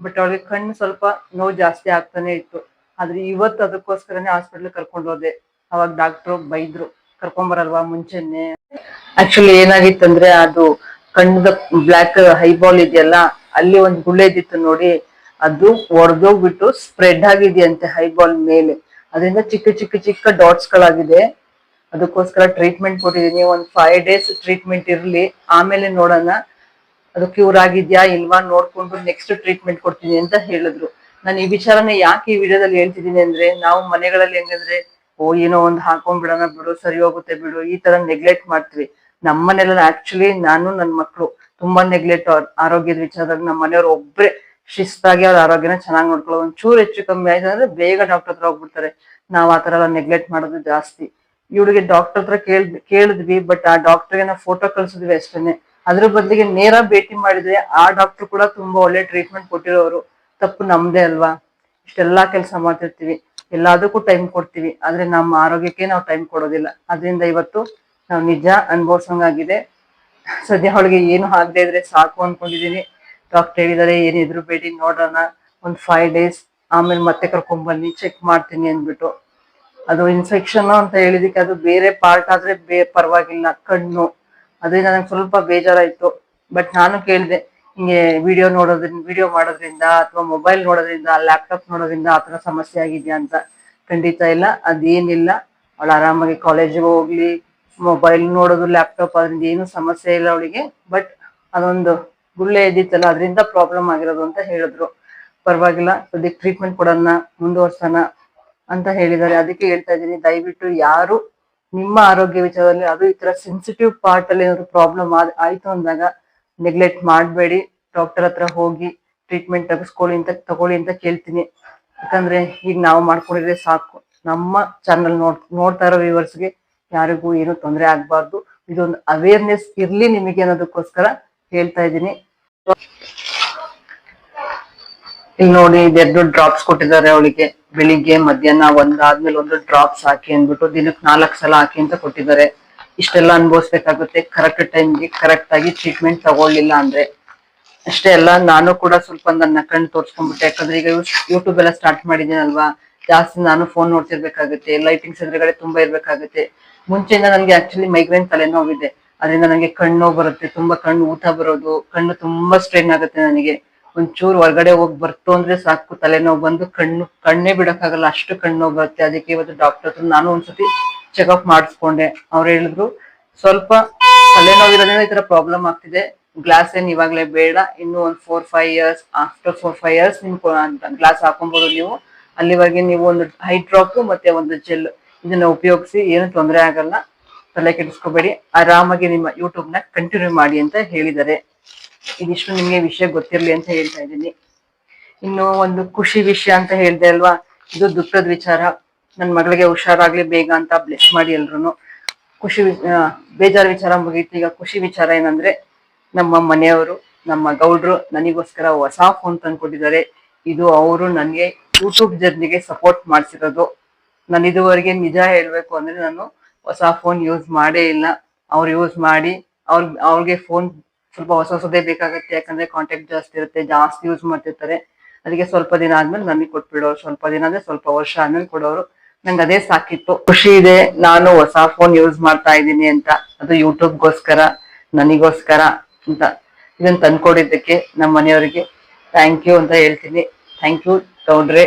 ಬಟ್ ಅವಳಿಗೆ ಕಣ್ಣು ಸ್ವಲ್ಪ ನೋವು ಜಾಸ್ತಿ ಆಗ್ತಾನೆ ಇತ್ತು. ಆದ್ರೆ ಇವತ್ತು ಅದಕ್ಕೋಸ್ಕರನೇ ಹಾಸ್ಪಿಟ್ಲ್ ಕರ್ಕೊಂಡು ಹೋದೆ. ಅವಾಗ ಡಾಕ್ಟ್ರು ಬೈದ್ರು ಕರ್ಕೊಂಬರಲ್ವಾ ಮುಂಚೆನೆ? ಆಕ್ಚುಲಿ ಏನಾಗಿತ್ತಂದ್ರೆ ಅದು ಕಣ್ಣದ ಬ್ಲಾಕ್ ಹೈಬಾಲ್ ಇದೆಯಲ್ಲ, ಅಲ್ಲಿ ಒಂದು ಗುಳ್ಳೆ ಇದ್ದಿತ್ತು ನೋಡಿ, ಅದು ಒಡೆದೋಗ್ಬಿಟ್ಟು ಸ್ಪ್ರೆಡ್ ಆಗಿದೆಯಂತೆ ಹೈಬಾಲ್ ಮೇಲೆ. ಅದರಿಂದ ಚಿಕ್ಕ ಚಿಕ್ಕ ಚಿಕ್ಕ ಡಾಟ್ಸ್ ಗಳಾಗಿದೆ. ಅದಕ್ಕೋಸ್ಕರ ಟ್ರೀಟ್ಮೆಂಟ್ ಕೊಟ್ಟಿದ್ದೀನಿ. ಒಂದು ಫೈವ್ ಡೇಸ್ ಟ್ರೀಟ್ಮೆಂಟ್ ಇರಲಿ. ಆಮೇಲೆ ನೋಡೋಣ. ಅದು ಕ್ಯೂರ್ ಆಗಿದ್ಯಾ ಇಲ್ವಾ ನೋಡ್ಕೊಂಡು ನೆಕ್ಸ್ಟ್ ಟ್ರೀಟ್ಮೆಂಟ್ ಕೊಡ್ತೀನಿ ಅಂತ ಹೇಳಿದ್ರು. ನಾನು ಈ ವಿಚಾರನ ಯಾಕೆ ಈ ವಿಡಿಯೋದಲ್ಲಿ ಹೇಳ್ತಿದ್ದೀನಿ ಅಂದ್ರೆ, ನಾವು ಮನೆಗಳಲ್ಲಿ ಹೆಂಗಂದ್ರೆ, ಓ, ಏನೋ ಒಂದ್ ಹಾಕೊಂಡ್ಬಿಡೋಣ ಬಿಡು, ಸರಿ ಹೋಗುತ್ತೆ ಬಿಡು, ಈ ತರ ನೆಗ್ಲೆಕ್ಟ್ ಮಾಡ್ತೀವಿ. ನಮ್ಮ ಮನೇಲಿ ಆಕ್ಚುಲಿ ನಾನು ನನ್ನ ಮಕ್ಕಳು ತುಂಬಾ ನೆಗ್ಲೆಕ್ಟ್ ಆರೋಗ್ಯದ ವಿಚಾರದಲ್ಲಿ ನಮ್ಮ ಮನೆಯವ್ರು ಒಬ್ರೆ ಶಿಸ್ತಾಗಿ ಅವ್ರ ಆರೋಗ್ಯನ ಚೆನ್ನಾಗಿ ನೋಡ್ಕೊಳ್ಳೋ ಒಂಚೂರು ಚೂರು ಹೆಚ್ಚು ಕಮ್ಮಿ ಆಯ್ತು ಅಂದ್ರೆ ಬೇಗ ಡಾಕ್ಟರ್ ಹತ್ರ ಹೋಗ್ಬಿಡ್ತಾರೆ. ನಾವ್ ಆ ಎಲ್ಲ ನೆಗ್ಲೆಕ್ಟ್ ಮಾಡೋದು ಜಾಸ್ತಿ. ಇವಳಿಗೆ ಡಾಕ್ಟರ್ ಹತ್ರ ಕೇಳ್ ಕೇಳಿದ್ವಿ ಬಟ್ ಆ ಡಾಕ್ಟರ್ಗೆ ನಾವು ಫೋಟೋ ಕಳ್ಸಿದ್ವಿ ಅಷ್ಟೇನೆ. ಅದ್ರ ಬದಲಿಗೆ ನೇರ ಭೇಟಿ ಮಾಡಿದ್ರೆ ಆ ಡಾಕ್ಟರ್ ಕೂಡ ತುಂಬಾ ಒಳ್ಳೆ ಟ್ರೀಟ್ಮೆಂಟ್ ಕೊಟ್ಟಿರೋರು. ತಪ್ಪು ನಮ್ದೇ ಅಲ್ವಾ? ಇಷ್ಟೆಲ್ಲಾ ಕೆಲಸ ಮಾಡ್ತಿರ್ತೀವಿ. ಎಲ್ಲದಕ್ಕೂ ಟೈಮ್ ಕೊಡ್ತೀವಿ. ಆದ್ರೆ ನಮ್ಮ ಆರೋಗ್ಯಕ್ಕೆ ನಾವು ಟೈಮ್ ಕೊಡೋದಿಲ್ಲ. ಅದರಿಂದ ಇವತ್ತು ನಾವು ನಿಜ ಅನ್ಭವಿಸಂಗಾಗಿದೆ. ಸದ್ಯ ಅವಳಿಗೆ ಏನು ಆಗದೆ ಇದ್ರೆ ಸಾಕು ಅನ್ಕೊಂಡಿದೀನಿ. ಡಾಕ್ಟರ್ ಹೇಳಿದಾರೆ ಏನಿದ್ರು ಬೇಡಿ, ನೋಡೋಣ. ಒಂದ್ ಫೈವ್ ಡೇಸ್ ಆಮೇಲೆ ಮತ್ತೆ ಕರ್ಕೊಂಡ್ ಬನ್ನಿ ಚೆಕ್ ಮಾಡ್ತೀನಿ ಅಂದ್ಬಿಟ್ಟು. ಅದು ಇನ್ಫೆಕ್ಷನ್ ಅಂತ ಹೇಳಿದಕ್ಕೆ ಅದು ಬೇರೆ ಪಾರ್ಟ್ ಆದ್ರೆ ಬೇ ಪರವಾಗಿಲ್ಲ. ಕಣ್ಣು ಅದರಿಂದ ನಂಗೆ ಸ್ವಲ್ಪ ಬೇಜಾರಾಯ್ತು. ಬಟ್ ನಾನು ಕೇಳಿದೆ, ಹಿಂಗೆ ವಿಡಿಯೋ ನೋಡೋದ್ರಿಂದ ವಿಡಿಯೋ ಮಾಡೋದ್ರಿಂದ ಅಥವಾ ಮೊಬೈಲ್ ನೋಡೋದ್ರಿಂದ ಲ್ಯಾಪ್ಟಾಪ್ ನೋಡೋದ್ರಿಂದ ಆ ಥರ ಸಮಸ್ಯೆ ಆಗಿದೆಯಾ ಅಂತ ಖಂಡಿತ ಇಲ್ಲ. ಅದೇನಿಲ್ಲ. ಅವಳು ಆರಾಮಾಗಿ ಕಾಲೇಜಿಗೆ ಹೋಗ್ಲಿ ಮೊಬೈಲ್ ನೋಡೋದು ಲ್ಯಾಪ್ಟಾಪ್ ಅದರಿಂದ ಏನು ಸಮಸ್ಯೆ ಇಲ್ಲ ಅವಳಿಗೆ. ಬಟ್ ಅದೊಂದು ಗುಳ್ಳೆ ಇದ್ದಿತ್ತಲ್ಲ ಅದರಿಂದ ಪ್ರಾಬ್ಲಮ್ ಆಗಿರೋದು ಅಂತ ಹೇಳಿದ್ರು. ಪರವಾಗಿಲ್ಲ, ಸದ್ಯಕ್ಕೆ ಟ್ರೀಟ್ಮೆಂಟ್ ಕೊಡೋಣ, ಮುಂದುವರ್ಸೋಣ ಅಂತ ಹೇಳಿದ್ದಾರೆ. ಅದಕ್ಕೆ ಹೇಳ್ತಾ ಇದ್ದೀನಿ, ದಯವಿಟ್ಟು ಯಾರು ನಿಮ್ಮ ಆರೋಗ್ಯ ವಿಚಾರದಲ್ಲಿ ಅದು ಈ ತರ ಸೆನ್ಸಿಟಿವ್ ಪಾರ್ಟ್ ಅಲ್ಲಿ ಏನಾದ್ರು ಪ್ರಾಬ್ಲಮ್ ಆಯ್ತು ಅಂದಾಗ ನೆಗ್ಲೆಕ್ಟ್ ಮಾಡಬೇಡಿ. ಡಾಕ್ಟರ್ ಹತ್ರ ಹೋಗಿ ಟ್ರೀಟ್ಮೆಂಟ್ ತೆಗೆಸ್ಕೊಳ್ಳಿ ಅಂತ, ತಗೊಳ್ಳಿ ಅಂತ ಕೇಳ್ತೀನಿ. ಯಾಕಂದ್ರೆ ಈಗ ನಾವು ಮಾಡ್ಕೊಂಡಿದ್ರೆ ಸಾಕು. ನಮ್ಮ ಚಾನಲ್ ನೋಡ್, ನೋಡ್ತಾ ಇರೋ ವ್ಯೂವರ್ಸ್ಗೆ ಯಾರಿಗೂ ಏನು ತೊಂದರೆ ಆಗಬಾರ್ದು. ಇದೊಂದು ಅವೇರ್ನೆಸ್ ಇರ್ಲಿ ನಿಮಗೆ ಅನ್ನೋದಕ್ಕೋಸ್ಕರ ಹೇಳ್ತಾ ಇದ್ದೀನಿ. ಇಲ್ಲಿ ನೋಡಿ ಇದೆರಡು ಡ್ರಾಪ್ಸ್ ಕೊಟ್ಟಿದ್ದಾರೆ ಅವಳಿಗೆ. ಬೆಳಿಗ್ಗೆ, ಮಧ್ಯಾಹ್ನ ಒಂದಾದ್ಮೇಲೆ ಒಂದು ಡ್ರಾಪ್ಸ್ ಹಾಕಿ ಅಂದ್ಬಿಟ್ಟು ದಿನಕ್ಕೆ ನಾಲ್ಕು ಸಲ ಹಾಕಿ ಅಂತ ಕೊಟ್ಟಿದ್ದಾರೆ. ಇಷ್ಟೆಲ್ಲ ಅನುಭವಿಸ್ಬೇಕಾಗುತ್ತೆ. ಕರೆಕ್ಟ್ ಟೈಮ್ಗೆ ಕರೆಕ್ಟ್ ಆಗಿ ಟ್ರೀಟ್ಮೆಂಟ್ ತಗೊಳ್ಳಿಲ್ಲ ಅಂದ್ರೆ. ಅಷ್ಟೇ ಅಲ್ಲ, ನಾನು ಕೂಡ ಸ್ವಲ್ಪ ನನ್ನ ಕಣ್ಣು ತೋರ್ಸ್ಕೊಂಡ್ಬಿಟ್ಟೆ. ಯಾಕಂದ್ರೆ ಈಗ ಯೂಟ್ಯೂಬ್ ಎಲ್ಲ ಸ್ಟಾರ್ಟ್ ಮಾಡಿದ್ದೀನಲ್ವಾ? ಜಾಸ್ತಿ ನಾನು ಫೋನ್ ನೋಡ್ತಿರ್ಬೇಕಾಗುತ್ತೆ. ಲೈಟಿಂಗ್ಸ್ ಎದುರುಗಡೆ ತುಂಬಾ ಇರ್ಬೇಕಾಗುತ್ತೆ. ಮುಂಚೆಯಿಂದ ನನಗೆ ಆಕ್ಚುಲಿ ಮೈಗ್ರೇನ್ ತಲೆನೋವಿದೆ. ಅದರಿಂದ ನನಗೆ ಕಣ್ಣು ಬರುತ್ತೆ. ತುಂಬಾ ಕಣ್ಣು ಊತ ಬರೋದು. ಕಣ್ಣು ತುಂಬಾ ಸ್ಟ್ರೈನ್ ಆಗುತ್ತೆ ನನಗೆ. ಒಂಚೂರು ಹೊರಗಡೆ ಹೋಗಿ ಬರ್ತು ಅಂದ್ರೆ ಸಾಕು, ತಲೆನೋವು ಬಂದು ಕಣ್ಣು, ಕಣ್ಣೇ ಬಿಡಕ್ಕಾಗಲ್ಲ, ಅಷ್ಟು ಕಣ್ಣು ಬರುತ್ತೆ. ಅದಕ್ಕೆ ಇವತ್ತು ಡಾಕ್ಟರ್ ಹತ್ರ ನಾನು ಒಂದ್ಸತಿ ಚೆಕಪ್ ಮಾಡಿಸ್ಕೊಂಡೆ. ಅವ್ರು ಹೇಳಿದ್ರು, ಸ್ವಲ್ಪ ತಲೆನೋವು ಇರೋದ್ರಿಂದ ಈ ತರ ಪ್ರಾಬ್ಲಮ್ ಆಗ್ತಿದೆ. ಗ್ಲಾಸ್ ಏನ್ ಇವಾಗಲೇ ಬೇಡ. ಇನ್ನು ಒಂದ್ four five years after four five years ನಿಮ್ ಗ್ಲಾಸ್ ಹಾಕೊಬಹುದು ನೀವು. ಅಲ್ಲಿವರೆಗೆ ನೀವು ಒಂದು ಹೈ ಡ್ರಾಪ್ ಮತ್ತೆ ಒಂದು ಜೆಲ್ ಇದನ್ನ ಉಪಯೋಗಿಸಿ, ಏನು ತೊಂದರೆ ಆಗಲ್ಲ. ತಲೆ ಕೆಡಿಸ್ಕೋಬೇಡಿ. ಆರಾಮಾಗಿ ನಿಮ್ಮ ಯೂಟ್ಯೂಬ್ನ ಕಂಟಿನ್ಯೂ ಮಾಡಿ ಅಂತ ಹೇಳಿದ್ದಾರೆ. ಇದಿಷ್ಟು ನಿಮ್ಗೆ ವಿಷಯ ಗೊತ್ತಿರ್ಲಿ ಅಂತ ಹೇಳ್ತಾ ಇದ್ದೀನಿ. ಇನ್ನು ಒಂದು ಖುಷಿ ವಿಷಯ ಅಂತ ಹೇಳ್ದೆ ಅಲ್ವಾ? ಇದು ದುಃಖದ ವಿಚಾರ. ನನ್ನ ಮಗಳಿಗೆ ಹುಷಾರಾಗ್ಲಿ, ಬೇಗ ಅಂತ ಬ್ಲೆಸ್ ಮಾಡಿ ಎಲ್ರು ಖುಷಿ ಬೇಜಾರ ವಿಚಾರ ಮುಗೀತು. ಈಗ ಖುಷಿ ವಿಚಾರ ಏನಂದ್ರೆ, ನಮ್ಮ ಮನೆಯವರು, ನಮ್ಮ ಗೌಡ್ರು ನನಗೋಸ್ಕರ ಹೊಸ ಫೋನ್ ತಂದ್ಕೊಟ್ಟಿದ್ದಾರೆ. ಇದು ಅವರು ನನಗೆ ಯೂಟ್ಯೂಬ್ ಜರ್ನಿಗೆ ಸಪೋರ್ಟ್ ಮಾಡಿಸಿರೋದು. ನಾನು ಇದುವರೆಗೆ ನಿಜ ಹೇಳ್ಬೇಕು ಅಂದ್ರೆ ನಾನು ಹೊಸ ಫೋನ್ ಯೂಸ್ ಮಾಡೇ ಇಲ್ಲ. ಅವ್ರು ಯೂಸ್ ಮಾಡಿ, ಅವ್ರ ಅವ್ರಿಗೆ ಫೋನ್ ಸ್ವಲ್ಪ ಹೊಸ ಹೊಸದೇ ಬೇಕಾಗುತ್ತೆ, ಯಾಕಂದ್ರೆ ಕಾಂಟ್ಯಾಕ್ಟ್ ಜಾಸ್ತಿ ಇರುತ್ತೆ, ಜಾಸ್ತಿ ಯೂಸ್ ಮಾಡ್ತಿರ್ತಾರೆ. ಅದಕ್ಕೆ ಸ್ವಲ್ಪ ದಿನ ಆದ್ಮೇಲೆ ನಮಗೆ ಕೊಟ್ಬಿಡೋರು, ಸ್ವಲ್ಪ ದಿನ ಅಂದ್ರೆ ಸ್ವಲ್ಪ ವರ್ಷ ಆದ್ಮೇಲೆ ಕೊಡೋರು. ನಂಗೆ ಅದೇ ಸಾಕಿತ್ತು. ಖುಷಿ ಇದೆ, ನಾನು ಹೊಸ ಫೋನ್ ಯೂಸ್ ಮಾಡ್ತಾ ಇದ್ದೀನಿ ಅಂತ. ಅದು ಯೂಟ್ಯೂಬ್ಗೋಸ್ಕರ ನನಗೋಸ್ಕರ ಅಂತ ಇದನ್ನ ತಂದ್ಕೊಡಿದ್ದಕ್ಕೆ ನಮ್ಮ ಮನೆಯವರಿಗೆ ಥ್ಯಾಂಕ್ ಯು ಅಂತ ಹೇಳ್ತೀನಿ. ಥ್ಯಾಂಕ್ ಯು ಗೌಡ್ರೆ.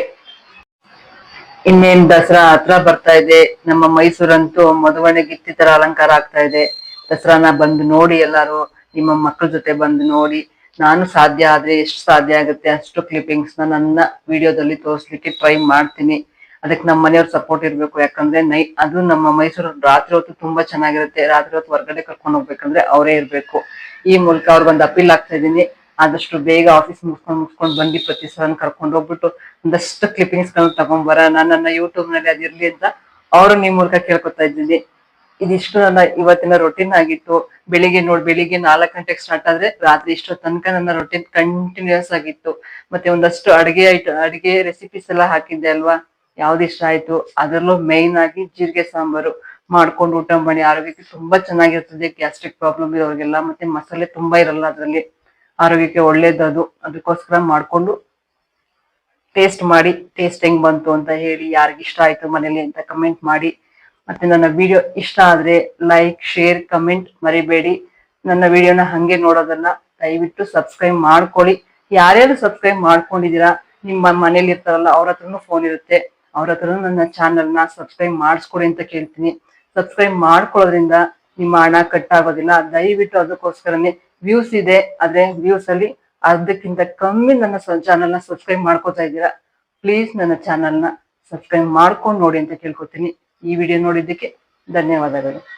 ಇನ್ನೇನ್ ದಸರಾ ಹತ್ರ ಬರ್ತಾ ಇದೆ. ನಮ್ಮ ಮೈಸೂರಂತೂ ಮದುವಣೆ ಗಿತ್ತಿ ತರ ಅಲಂಕಾರ ಆಗ್ತಾ ಇದೆ. ದಸರಾನ ಬಂದು ನೋಡಿ ಎಲ್ಲಾರು. ನಿಮ್ಮ ಮಕ್ಕಳ ಜೊತೆ ಬಂದು ನೋಡಿ ನಾನು ಸಾಧ್ಯ ಆದ್ರೆ ಎಷ್ಟು ಸಾಧ್ಯ ಆಗುತ್ತೆ ಅಷ್ಟು ಕ್ಲಿಪ್ಪಿಂಗ್ಸ್ನ ನನ್ನ ವಿಡಿಯೋದಲ್ಲಿ ತೋರಿಸ್ಲಿಕ್ಕೆ ಟ್ರೈ ಮಾಡ್ತೀನಿ. ಅದಕ್ಕೆ ನಮ್ಮ ಮನೆಯವ್ರ ಸಪೋರ್ಟ್ ಇರ್ಬೇಕು. ಯಾಕಂದ್ರೆ ನೈ, ಅದು ನಮ್ಮ ಮೈಸೂರು ರಾತ್ರಿ ಹೊತ್ತು ತುಂಬಾ ಚೆನ್ನಾಗಿರುತ್ತೆ. ರಾತ್ರಿ ಹೊತ್ತು ಹೊರಗಡೆ ಕರ್ಕೊಂಡು ಹೋಗ್ಬೇಕಂದ್ರೆ ಅವರೇ ಇರ್ಬೇಕು. ಈ ಮೂಲಕ ಅವ್ರಿಗೊಂದು ಅಪೀಲ್ ಆಗ್ತಾ ಇದ್ದೀನಿ. ಆದಷ್ಟು ಬೇಗ ಆಫೀಸ್ ಮುಗಿಸ್ಕೊಂಡು ಮುಗಿಸ್ಕೊಂಡು ಬಂದು ಪ್ರತಿ ಸಲ ಕರ್ಕೊಂಡು ಹೋಗ್ಬಿಟ್ಟು ಒಂದಷ್ಟು ಕ್ಲಿಪ್ಪಿಂಗ್ಸ್ ಗಳನ್ನ ಬರ ನಾನು ನನ್ನ ಯೂಟ್ಯೂಬ್ನಲ್ಲಿ ಅದಿರ್ಲಿ ಅಂತ ಅವರು ನಿಮ್ಮ ಮೂಲಕ ಕೇಳ್ಕೊತಾ ಇದ್ದೀನಿ. ಇದಿಷ್ಟು ನನ್ನ ಇವತ್ತಿನ ರೊಟೀನ್ ಆಗಿತ್ತು. ಬೆಳಿಗ್ಗೆ ನೋಡ್, ಬೆಳಿಗ್ಗೆ ನಾಲ್ಕು ಗಂಟೆಗೆ ಸ್ಟಾರ್ಟ್ ಆದ್ರೆ ರಾತ್ರಿ ಇಷ್ಟು ತನಕ ನನ್ನ ರೊಟೀನ್ ಕಂಟಿನ್ಯೂಸ್ ಆಗಿತ್ತು. ಮತ್ತೆ ಒಂದಷ್ಟು ಅಡಿಗೆ ಐಟ, ಅಡಿಗೆ ರೆಸಿಪೀಸ್ ಎಲ್ಲ ಹಾಕಿದ್ದೆ ಅಲ್ವಾ? ಯಾವ್ದು ಇಷ್ಟ ಆಯ್ತು? ಅದರಲ್ಲೂ ಮೇಯ್ನ್ ಆಗಿ ಜೀರಿಗೆ ಸಾಂಬಾರು. ಮಾಡ್ಕೊಂಡು ಊಟ ಮಾಡಿ ಆರೋಗ್ಯಕ್ಕೆ ತುಂಬಾ ಚೆನ್ನಾಗಿರ್ತದೆ ಗ್ಯಾಸ್ಟ್ರಿಕ್ ಪ್ರಾಬ್ಲಮ್ ಇರೋರಿಗೆಲ್ಲ, ಮತ್ತೆ ಮಸಾಲೆ ತುಂಬಾ ಇರಲ್ಲ ಅದರಲ್ಲಿ. ಆರೋಗ್ಯಕ್ಕೆ ಒಳ್ಳೇದು ಅದು. ಅದಕ್ಕೋಸ್ಕರ ಮಾಡ್ಕೊಂಡು ಟೇಸ್ಟ್ ಮಾಡಿ ಟೇಸ್ಟ್ ಹೆಂಗ್ ಬಂತು ಅಂತ ಹೇಳಿ ಯಾರಿಗಿಷ್ಟ ಆಯ್ತು ಮನೇಲಿ ಅಂತ ಕಮೆಂಟ್ ಮಾಡಿ. ಮತ್ತೆ ನನ್ನ ವಿಡಿಯೋ ಇಷ್ಟ ಆದ್ರೆ ಲೈಕ್ ಶೇರ್ ಕಮೆಂಟ್ ಮರಿಬೇಡಿ. ನನ್ನ ವಿಡಿಯೋನ ಹಂಗೆ ನೋಡೋದನ್ನ ದಯವಿಟ್ಟು ಸಬ್ಸ್ಕ್ರೈಬ್ ಮಾಡ್ಕೊಳ್ಳಿ. ಯಾರ್ಯಾರು ಸಬ್ಸ್ಕ್ರೈಬ್ ಮಾಡ್ಕೊಂಡಿದ್ದೀರಾ, ನಿಮ್ಮ ಮನೇಲಿ ಇರ್ತಾರಲ್ಲ ಅವ್ರ ಹತ್ರನೂ ಫೋನ್ ಇರುತ್ತೆ. ಅವ್ರ ಹತ್ರನೂ ನನ್ನ ಚಾನಲ್ನ ಸಬ್ಸ್ಕ್ರೈಬ್ ಮಾಡಿಸ್ಕೊಡಿ ಅಂತ ಕೇಳ್ತೀನಿ. ಸಬ್ಸ್ಕ್ರೈಬ್ ಮಾಡ್ಕೊಳ್ಳೋದ್ರಿಂದ ನಿಮ್ಮ ಹಣ ಕಟ್ ಆಗೋದಿಲ್ಲ. ದಯವಿಟ್ಟು ಅದಕ್ಕೋಸ್ಕರನೇ ವ್ಯೂಸ್ ಇದೆ, ಆದ್ರೆ ವ್ಯೂಸ್ ಅಲ್ಲಿ ಅರ್ಧಕ್ಕಿಂತ ಕಮ್ಮಿ ನನ್ನ ಚಾನಲ್ನ ಸಬ್ಸ್ಕ್ರೈಬ್ ಮಾಡ್ಕೋತಾ ಇದ್ದೀರಾ. ಪ್ಲೀಸ್ ನನ್ನ ಚಾನಲ್ನ ಸಬ್ಸ್ಕ್ರೈಬ್ ಮಾಡ್ಕೊಂಡು ನೋಡಿ ಅಂತ ಕೇಳ್ಕೊತೀನಿ. ಈ ವಿಡಿಯೋ ನೋಡಿದ್ದಕ್ಕೆ ಧನ್ಯವಾದಗಳು.